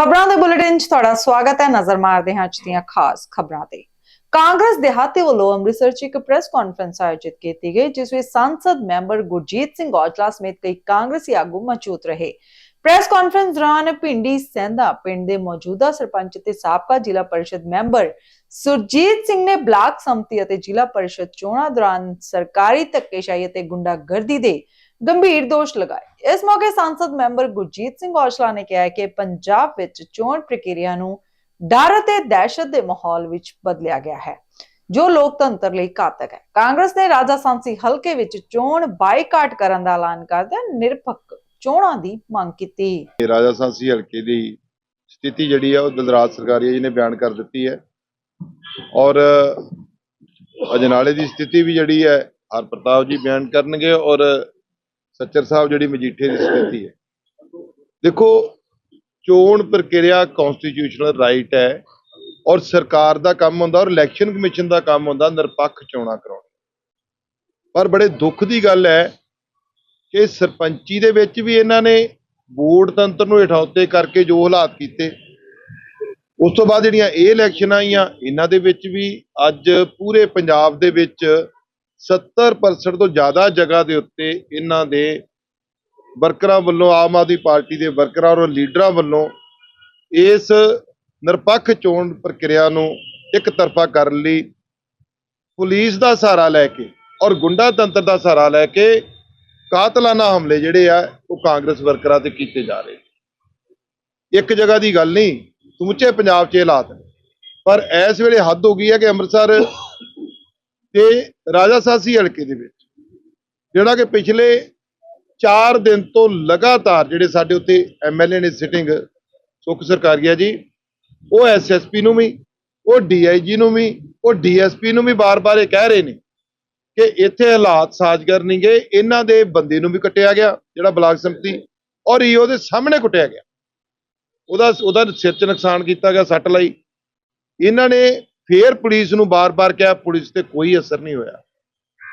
ਖਬਰਾਂ ਦੇ ਬੁਲੇਟਿਨ 'ਚ ਤੁਹਾਡਾ ਸਵਾਗਤ ਹੈ। ਨਜ਼ਰ ਮਾਰਦੇ ਹਾਂ ਅੱਜ ਦੀਆਂ ਖਾਸ ਖਬਰਾਂ ਤੇ। ਕਾਂਗਰਸ ਦਿਹਾਤੀ ਵੱਲੋਂ ਅੰਮ੍ਰਿਤਸਰ 'ਚ ਇੱਕ ਪ੍ਰੈਸ ਕਾਨਫਰੰਸ ਆਯੋਜਿਤ ਕੀਤੀ ਗਈ, ਜਿਸ ਵਿੱਚ ਸੰਸਦ ਮੈਂਬਰ ਗੁਰਜੀਤ ਸਿੰਘ ਔਜਲਾ ਸਮੇਤ ਕਈ ਕਾਂਗਰਸੀ ਆਗੂ ਮੌਜੂਦ ਰਹੇ। ਪ੍ਰੈਸ ਕਾਨਫਰੰਸ ਦੌਰਾਨ ਪਿੰਡੀ ਸੈਂਦਾ ਪਿੰਡ ਦੇ ਮੌਜੂਦਾ ਸਰਪੰਚ ਤੇ ਸਾਬਕਾ ਜ਼ਿਲ੍ਹਾ ਪਰਿਸ਼ਦ ਮੈਂਬਰ ਸੁਰਜੀਤ ਸਿੰਘ ਨੇ ਬਲਾਕ ਸੰਮਤੀ ਅਤੇ ਜ਼ਿਲ੍ਹਾ ਪਰਿਸ਼ਦ ਚੋਣਾਂ ਦੌਰਾਨ ਸਰਕਾਰੀ ਧੱਕੇਸ਼ਾਹੀ ਅਤੇ ਗੁੰਡਾਗਰਦੀ ਦੇ ਗੰਭੀਰ ਦੋਸ਼ ਲਗਾਏ। ਇਸ ਮੌਕੇ ਸੰਸਦ ਮੈਂਬਰ ਗੁਰਜੀਤ ਸਿੰਘ ਔਜਲਾ ਨੇ ਕਿਹਾ ਕਿ ਪੰਜਾਬ ਵਿੱਚ ਚੋਣ ਪ੍ਰਕਿਰਿਆ ਨੂੰ ਡਰ ਅਤੇ ਦਹਿਸ਼ਤ ਦੇ ਮਾਹੌਲ ਵਿੱਚ ਬਦਲਿਆ ਗਿਆ ਹੈ, ਜੋ ਲੋਕਤੰਤਰ ਲਈ ਘਾਤਕ ਹੈ। ਕਾਂਗਰਸ ਨੇ ਰਾਜਾ ਹਲਕੇ ਵਿੱਚ ਚੋਣ ਬਾਈਕਾਟ ਕਰਨ ਦਾ ਐਲਾਨ ਕਰਦਿਆਂ ਨਿਰਪੱਖ ਚੋਣਾਂ ਦੀ ਮੰਗ ਕੀਤੀ। ਇਹ ਰਾਜਾ ਹਲਕੇ ਦੀ ਸਥਿਤੀ ਜਿਹੜੀ ਆ, ਉਹ ਦਲਰਾਜ ਸਰਕਾਰੀਆ ਜੀ ਨੇ ਬਿਆਨ ਕਰ ਦਿੱਤੀ ਹੈ। ਔਰ ਅਜਨਾਲੇ ਦੀ ਸਥਿਤੀ ਵੀ ਜਿਹੜੀ ਹੈ ਹਰ ਪ੍ਰਤਾਪ ਜੀ ਬਿਆਨ ਕਰਨਗੇ ਔਰ ਸੱਚਰ ਸਾਹਿਬ ਜਿਹੜੀ ਮਜੀਠੇ ਦੀ ਸਥਿਤੀ ਹੈ। ਦੇਖੋ, ਚੋਣ ਪ੍ਰਕਿਰਿਆ ਕਨਸਟੀਟਿਊਸ਼ਨਲ ਰਾਈਟ ਹੈ ਔਰ ਸਰਕਾਰ ਦਾ ਕੰਮ ਹੁੰਦਾ ਔਰ ਇਲੈਕਸ਼ਨ ਕਮਿਸ਼ਨ ਦਾ ਕੰਮ ਹੁੰਦਾ ਨਿਰਪੱਖ ਚੋਣਾਂ ਕਰਾਉਣ। ਪਰ ਬੜੇ ਦੁੱਖ ਦੀ ਗੱਲ ਹੈ ਕਿ ਸਰਪੰਚੀ ਦੇ ਵਿੱਚ ਵੀ ਇਹਨਾਂ ਨੇ ਵੋਟ ਤੰਤਰ ਨੂੰ ਇਠੌਤੇ ਕਰਕੇ ਜੋ ਹਾਲਾਤ ਕੀਤੇ, ਉਸ ਤੋਂ ਬਾਅਦ ਜਿਹੜੀਆਂ ਇਹ ਇਲੈਕਸ਼ਨਾਂ ਆਈਆਂ, ਇਹਨਾਂ ਦੇ ਵਿੱਚ ਵੀ ਅੱਜ ਪੂਰੇ ਪੰਜਾਬ ਦੇ ਵਿੱਚ 70% ਤੋਂ ਜ਼ਿਆਦਾ ਜਗ੍ਹਾ ਦੇ ਉੱਤੇ ਇਹਨਾਂ ਦੇ ਵਰਕਰਾਂ ਵੱਲੋਂ ਆਮ ਆਦਮੀ ਪਾਰਟੀ ਦੇ ਵਰਕਰਾਂ ਔਰ ਲੀਡਰਾਂ ਵੱਲੋਂ ਇਸ ਨਿਰਪੱਖ ਚੋਣ ਪ੍ਰਕਿਰਿਆ ਨੂੰ ਇੱਕ ਤਰਫਾ ਕਰਨ ਲਈ ਪੁਲਿਸ ਦਾ ਸਹਾਰਾ ਲੈ ਕੇ ਔਰ ਗੁੰਡਾ ਤੰਤਰ ਦਾ ਸਹਾਰਾ ਲੈ ਕੇ ਕਾਤਲਾਨਾ ਹਮਲੇ ਜਿਹੜੇ ਆ, ਉਹ ਕਾਂਗਰਸ ਵਰਕਰਾਂ ਤੇ ਕੀਤੇ ਜਾ ਰਹੇ ਇੱਕ ਜਗ੍ਹਾ ਦੀ ਗੱਲ ਨਹੀਂ, ਸਮੁੱਚੇ ਪੰਜਾਬ 'ਚ ਇਹ ਹਾਲਾਤ ਪਰ ਇਸ ਵੇਲੇ ਹੱਦ ਹੋ ਗਈ ਹੈ ਕਿ ਅੰਮ੍ਰਿਤਸਰ ਤੇ ਰਾਜਾ ਸਾਸੀ ਹਲਕੇ ਦੇ ਵਿੱਚ, ਜਿਹੜਾ ਕਿ ਪਿਛਲੇ 4 ਦਿਨ ਤੋਂ ਲਗਾਤਾਰ ਜਿਹੜੇ ਸਾਡੇ ਉੱਤੇ ਐਮਐਲਏ ਨੇ ਸਿਟਿੰਗ ਸੁਖ ਸਰਕਾਰੀਆ ਜੀ, ਉਹ ਐਸਐਸਪੀ ਨੂੰ ਵੀ, ਉਹ ਡੀਆਈਜੀ ਨੂੰ ਵੀ, ਉਹ ਡੀਐਸਪੀ ਨੂੰ ਵੀ ਬਾਰ-ਬਾਰ ਇਹ ਕਹਿ ਰਹੇ ਨੇ ਕਿ ਇੱਥੇ ਹਾਲਾਤ ਸਾਜ਼ਗਰ ਨਹੀਂ ਗਏ, ਇਹਨਾਂ ਦੇ ਬੰਦੇ ਨੂੰ ਵੀ ਕੱਟਿਆ ਗਿਆ, ਜਿਹੜਾ ਬਲਾਕ ਸੰਮਤੀ, ਔਰ ਈਓ ਦੇ ਸਾਹਮਣੇ ਕੁੱਟਿਆ ਗਿਆ। ਉਹਦਾ ਉਹਦਾ ਸਿਰ 'ਚ ਨੁਕਸਾਨ ਕੀਤਾ ਗਿਆ ਸੱਟ ਲਈ। ਇਹਨਾਂ ਨੇ ਫੇਰ ਪੁਲਿਸ ਨੂੰ ਬਾਰ-ਬਾਰ ਕਿਹਾ, ਪੁਲਿਸ ਤੇ ਕੋਈ ਅਸਰ ਨਹੀਂ ਹੋਇਆ।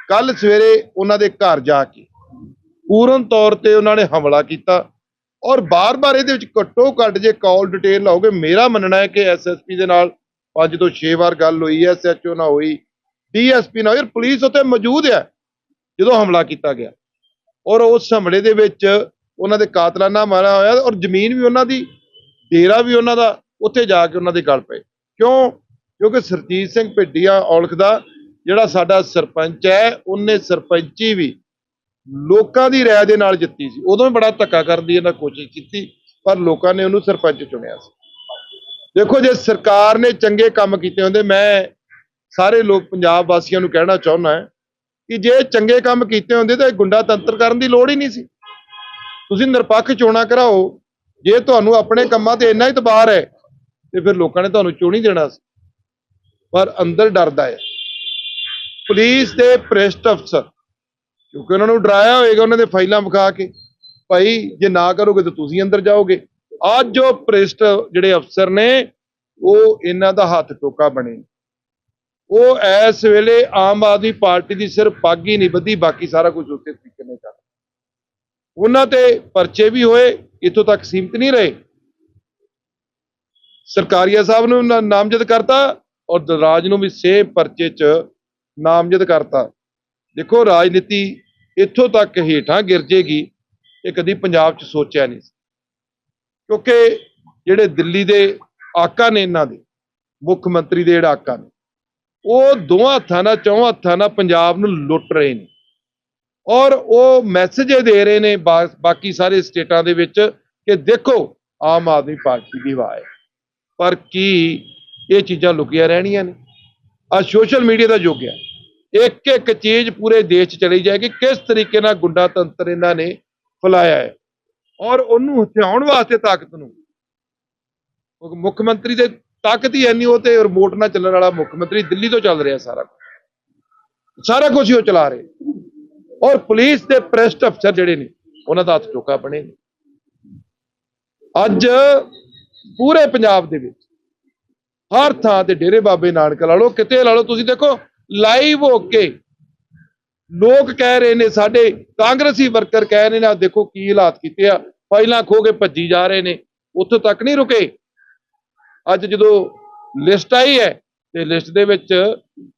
ਕੱਲ ਸਵੇਰੇ ਉਹਨਾਂ ਦੇ ਘਰ ਜਾ ਕੇ ਪੂਰਨ ਤੌਰ ਤੇ ਉਹਨਾਂ ਨੇ ਹਮਲਾ ਕੀਤਾ ਔਰ ਬਾਰ-ਬਾਰ ਇਹਦੇ ਵਿੱਚ ਘੱਟੋ ਘੱਟ ਜੇ ਕਾਲ ਡਿਟੇਲ ਲਾਓਗੇ, ਮੇਰਾ ਮੰਨਣਾ ਹੈ ਕਿ ਐਸਐਸਪੀ ਦੇ ਨਾਲ ਪੰਜ ਤੋਂ 6 ਵਾਰ ਗੱਲ ਹੋਈ ਹੈ ਐਸਐਚਓ ਨਾਲ ਹੋਈ ਡੀਐਸਪੀ ਨਾਲ ਹੋਈ ਪੁਲਿਸ ਉੱਤੇ ਮੌਜੂਦ ਹੈ ਜਦੋਂ ਹਮਲਾ ਕੀਤਾ ਗਿਆ। ਔਰ ਉਸ ਹਮਲੇ ਦੇ ਵਿੱਚ ਉਹਨਾਂ ਦੇ ਕਾਤਲਾਨਾ ਮਾਰਿਆ ਹੋਇਆ ਔਰ ਜ਼ਮੀਨ ਵੀ ਉਹਨਾਂ ਦੀ, ਡੇਰਾ ਵੀ ਉਹਨਾਂ ਦਾ, ਉੱਥੇ ਜਾ ਕੇ ਉਹਨਾਂ ਦੇ ਗਲ ਪਏ। ਕਿਉਂ? ਕਿਉਂਕਿ ਸਰਜੀਤ ਸਿੰਘ ਭਿੱਡੀਆ ਔਲਖ ਦਾ ਜਿਹੜਾ ਸਾਡਾ ਸਰਪੰਚ ਹੈ, ਉਹਨੇ ਸਰਪੰਚੀ ਵੀ ਲੋਕਾਂ ਦੀ ਰਾਏ ਦੇ ਨਾਲ ਜਿੱਤੀ ਸੀ। ਉਦੋਂ ਵੀ ਬੜਾ ਧੱਕਾ ਕਰਨ ਦੀ ਇਹਨਾਂ ਕੋਸ਼ਿਸ਼ ਕੀਤੀ, ਪਰ ਲੋਕਾਂ ਨੇ ਉਹਨੂੰ ਸਰਪੰਚ ਚੁਣਿਆ ਸੀ। ਦੇਖੋ, ਜੇ ਸਰਕਾਰ ਨੇ ਚੰਗੇ ਕੰਮ ਕੀਤੇ ਹੁੰਦੇ, ਮੈਂ ਸਾਰੇ ਲੋਕ, ਪੰਜਾਬ ਵਾਸੀਆਂ ਨੂੰ ਕਹਿਣਾ ਚਾਹੁੰਦਾ ਕਿ ਜੇ ਚੰਗੇ ਕੰਮ ਕੀਤੇ ਹੁੰਦੇ ਤਾਂ ਗੁੰਡਾ ਤੰਤਰ ਕਰਨ ਦੀ ਲੋੜ ਹੀ ਨਹੀਂ ਸੀ। ਤੁਸੀਂ ਨਿਰਪੱਖ ਚੋਣਾਂ ਕਰਾਓ, ਜੇ ਤੁਹਾਨੂੰ ਆਪਣੇ ਕੰਮਾਂ ਤੇ ਇੰਨਾ ਇਤਬਾਰ ਹੈ, ਤੇ ਫਿਰ ਲੋਕਾਂ ਨੇ ਤੁਹਾਨੂੰ ਚੋਣ ਹੀ ਦੇਣਾ ਸੀ। ਪਰ ਅੰਦਰ ਡਰਦਾ ਹੈ। ਪੁਲਿਸ ਦੇ ਪ੍ਰੈਸਟ ਅਫਸਰ, ਕਿਉਂਕਿ ਉਹਨਾਂ ਨੂੰ ਡਰਾਇਆ ਹੋਏਗਾ, ਉਹਨਾਂ ਦੇ ਫਾਈਲਾਂ ਵਿਖਾ ਕੇ, ਭਾਈ, ਜੇ ਨਾ ਕਰੋਗੇ ਤਾਂ ਤੁਸੀਂ ਅੰਦਰ ਜਾਓਗੇ। ਅੱਜ ਜੋ ਪ੍ਰਿਸ਼ਟ ਜਿਹੜੇ ਅਫਸਰ ਨੇ, ਉਹ ਇਹਨਾਂ ਦਾ ਹੱਥ ਟੋਕਾ ਬਣੇ। ਉਹ ਇਸ ਵੇਲੇ ਆਮ ਆਦਮੀ ਪਾਰਟੀ ਦੀ ਸਿਰਫ ਪੱਗ ਹੀ ਨਹੀਂ ਬੱਧੀ, ਬਾਕੀ ਸਾਰਾ ਕੁਝ ਉਸੇ ਤਰੀਕੇ ਨਾਲ ਚੱਲ ਉਹਨਾਂ ਤੇ ਪਰਚੇ ਵੀ ਹੋਏ, ਇੱਥੋਂ ਤੱਕ ਸੀਮਿਤ ਨਹੀਂ ਰਹੇ। ਸਰਕਾਰੀਆ ਸਾਹਿਬ ਨੂੰ ਨਾਮਜ਼ਦ ਕਰਤਾ ਔਰ ਦਰਾਜ ਨੂੰ ਵੀ ਸੇਮ ਪਰਚੇ 'ਚ ਨਾਮਜ਼ਦ ਕਰਤਾ। ਦੇਖੋ, ਰਾਜਨੀਤੀ ਇੱਥੋਂ ਤੱਕ ਹੇਠਾਂ ਗਿਰ ਜੇਗੀ, ਇਹ ਕਦੀ ਪੰਜਾਬ 'ਚ ਸੋਚਿਆ ਨਹੀਂ ਸੀ। ਕਿਉਂਕਿ ਜਿਹੜੇ ਦਿੱਲੀ ਦੇ ਆਕਾ ਨੇ ਇਹਨਾਂ ਦੇ, ਮੁੱਖ ਮੰਤਰੀ ਦੇ ਜਿਹੜਾ ਆਕਾ ਨੇ, ਉਹ ਦੋਹਾਂ ਹੱਥਾਂ ਨਾਲ, ਚੌਹਾਂ ਹੱਥਾਂ ਨਾਲ ਪੰਜਾਬ ਨੂੰ ਲੁੱਟ ਰਹੇ ਨੇ। ਔਰ ਉਹ ਮੈਸੇਜ ਦੇ ਰਹੇ ਨੇ ਬਾ- ਬਾਕੀ ਸਾਰੇ ਸਟੇਟਾਂ ਦੇ ਵਿੱਚ ਕਿ ਦੇਖੋ, ਆਮ ਆਦਮੀ ਪਾਰਟੀ ਦੀ ਵਾਹ ਹੈ। ਪਰ ਕੀ ਇਹ ਚੀਜ਼ਾਂ ਲੁਕੀਆਂ ਰਹਿਣੀਆਂ ਨੇ। ਆ ਸੋਸ਼ਲ ਮੀਡੀਆ ਦਾ ਯੁੱਗ ਹੈ। ਇੱਕ ਇੱਕ ਚੀਜ਼ ਪੂਰੇ ਦੇਸ਼ 'ਚ ਚਲੀ ਜਾਏਗੀ। ਕਿਸ ਤਰੀਕੇ ਨਾਲ ਗੁੰਡਾ ਤੰਤਰ ਇਹਨਾਂ ਨੇ ਫੈਲਾਇਆ ਹੈ। ਔਰ ਉਹਨੂੰ ਹਥਿਆਉਣ ਵਾਸਤੇ ਤਾਕਤ ਨੂੰ। ਮੁੱਖ ਮੰਤਰੀ ਦੇ ਤਾਕਤ ਹੀ ਐਨੀ ਉਹ ਤੇ ਰਿਮੋਟ ਨਾਲ ਚੱਲਣ ਵਾਲਾ ਮੁੱਖ ਮੰਤਰੀ ਦਿੱਲੀ ਤੋਂ ਚੱਲ ਰਿਹਾ ਸਾਰਾ ਕੁਝ ਸਾਰਾ ਕੁਝ ਹੀ ਉਹ ਚਲਾ ਰਹੇ। ਔਰ ਪੁਲਿਸ ਦੇ ਪ੍ਰੈਸਟ ਅਫਸਰ ਜਿਹੜੇ ਨੇ, ਉਹਨਾਂ ਦਾ ਹੱਥ ਟੋਕਾ ਬਣੇ ਨੇ। ਅੱਜ ਪੂਰੇ ਪੰਜਾਬ ਦੇ ਵਿੱਚ ਹਰ ਥਾਂ ਤੇ ਡੇਰੇ ਬਾਬੇ ਨਾਨਕ ਲਾ ਲਓ ਕਿਤੇ ਲਾ ਲਓ ਤੁਸੀਂ ਦੇਖੋ ਲਾਈਵ ਹੋ ਕੇ ਲੋਕ ਕਹਿ ਰਹੇ ਨੇ, ਸਾਡੇ ਕਾਂਗਰਸੀ ਵਰਕਰ ਕਹਿ ਰਹੇ ਨੇ ਆ ਦੇਖੋ ਕੀ ਹਾਲਾਤ ਕੀਤੇ ਆ, ਫਾਈਲਾਂ ਖੋ ਕੇ ਭੱਜੀ ਜਾ ਰਹੇ ਨੇ, ਉੱਥੋਂ ਤੱਕ ਨਹੀਂ ਰੁਕੇ। ਅੱਜ ਜਦੋਂ ਲਿਸਟ ਆਈ ਹੈ, ਤੇ ਲਿਸਟ ਦੇ ਵਿੱਚ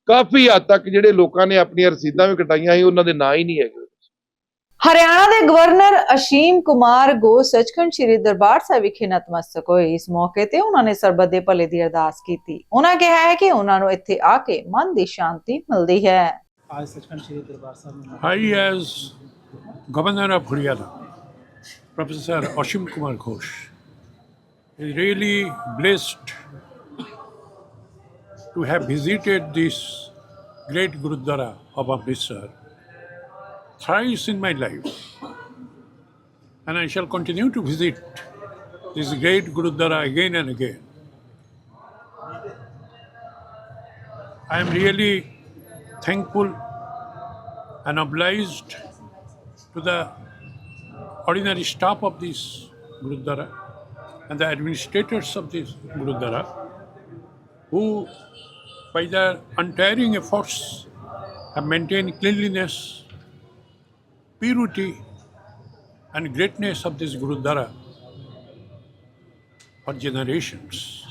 ਕਾਫੀ ਹੱਦ ਤੱਕ ਜਿਹੜੇ ਲੋਕਾਂ ਨੇ ਆਪਣੀਆਂ ਰਸੀਦਾਂ ਵੀ ਕਟਾਈਆਂ ਸੀ, ਉਹਨਾਂ ਦੇ ਨਾਂ ਹੀ ਨਹੀਂ ਹੈਗੇ। ਹਰਿਆਣਾ ਦੇ ਗਵਰਨਰ ਅਸ਼ੀਮ ਕੁਮਾਰ ਗੋ ਸੱਚਖੰਡ ਸ੍ਰੀ ਦਰਬਾਰ ਸਾਹਿਬ ਵਿਖੇ ਨਤਮਸਤਕ ਹੋਏ ਇਸ ਮੌਕੇ ਤੇ ਉਹਨਾਂ ਨੇ ਸਰਬੱਤ ਦੇ ਭਲੇ ਦੀ ਅਰਦਾਸ ਕੀਤੀ ਉਹਨਾਂ ਕਿਹਾ ਹੈ ਕਿ ਉਹਨਾਂ ਨੂੰ ਇੱਥੇ ਆ ਕੇ ਮਨ ਦੀ ਸ਼ਾਂਤੀ ਮਿਲਦੀ ਹੈ आज सचखंड श्री दरबार साहब में I, as Governor of Haryana, Professor Ashim Kumar Ghosh, is really blessed to have visited this great Gurudwara of Amritsar thrice in my life. And I shall continue to visit this great Gurudwara again and again. I am really thankful and obliged to the ordinary staff of this Gurudwara and the administrators of this Gurudwara who, by their untiring efforts, have maintained cleanliness, purity, and greatness of this Gurudwara for generations.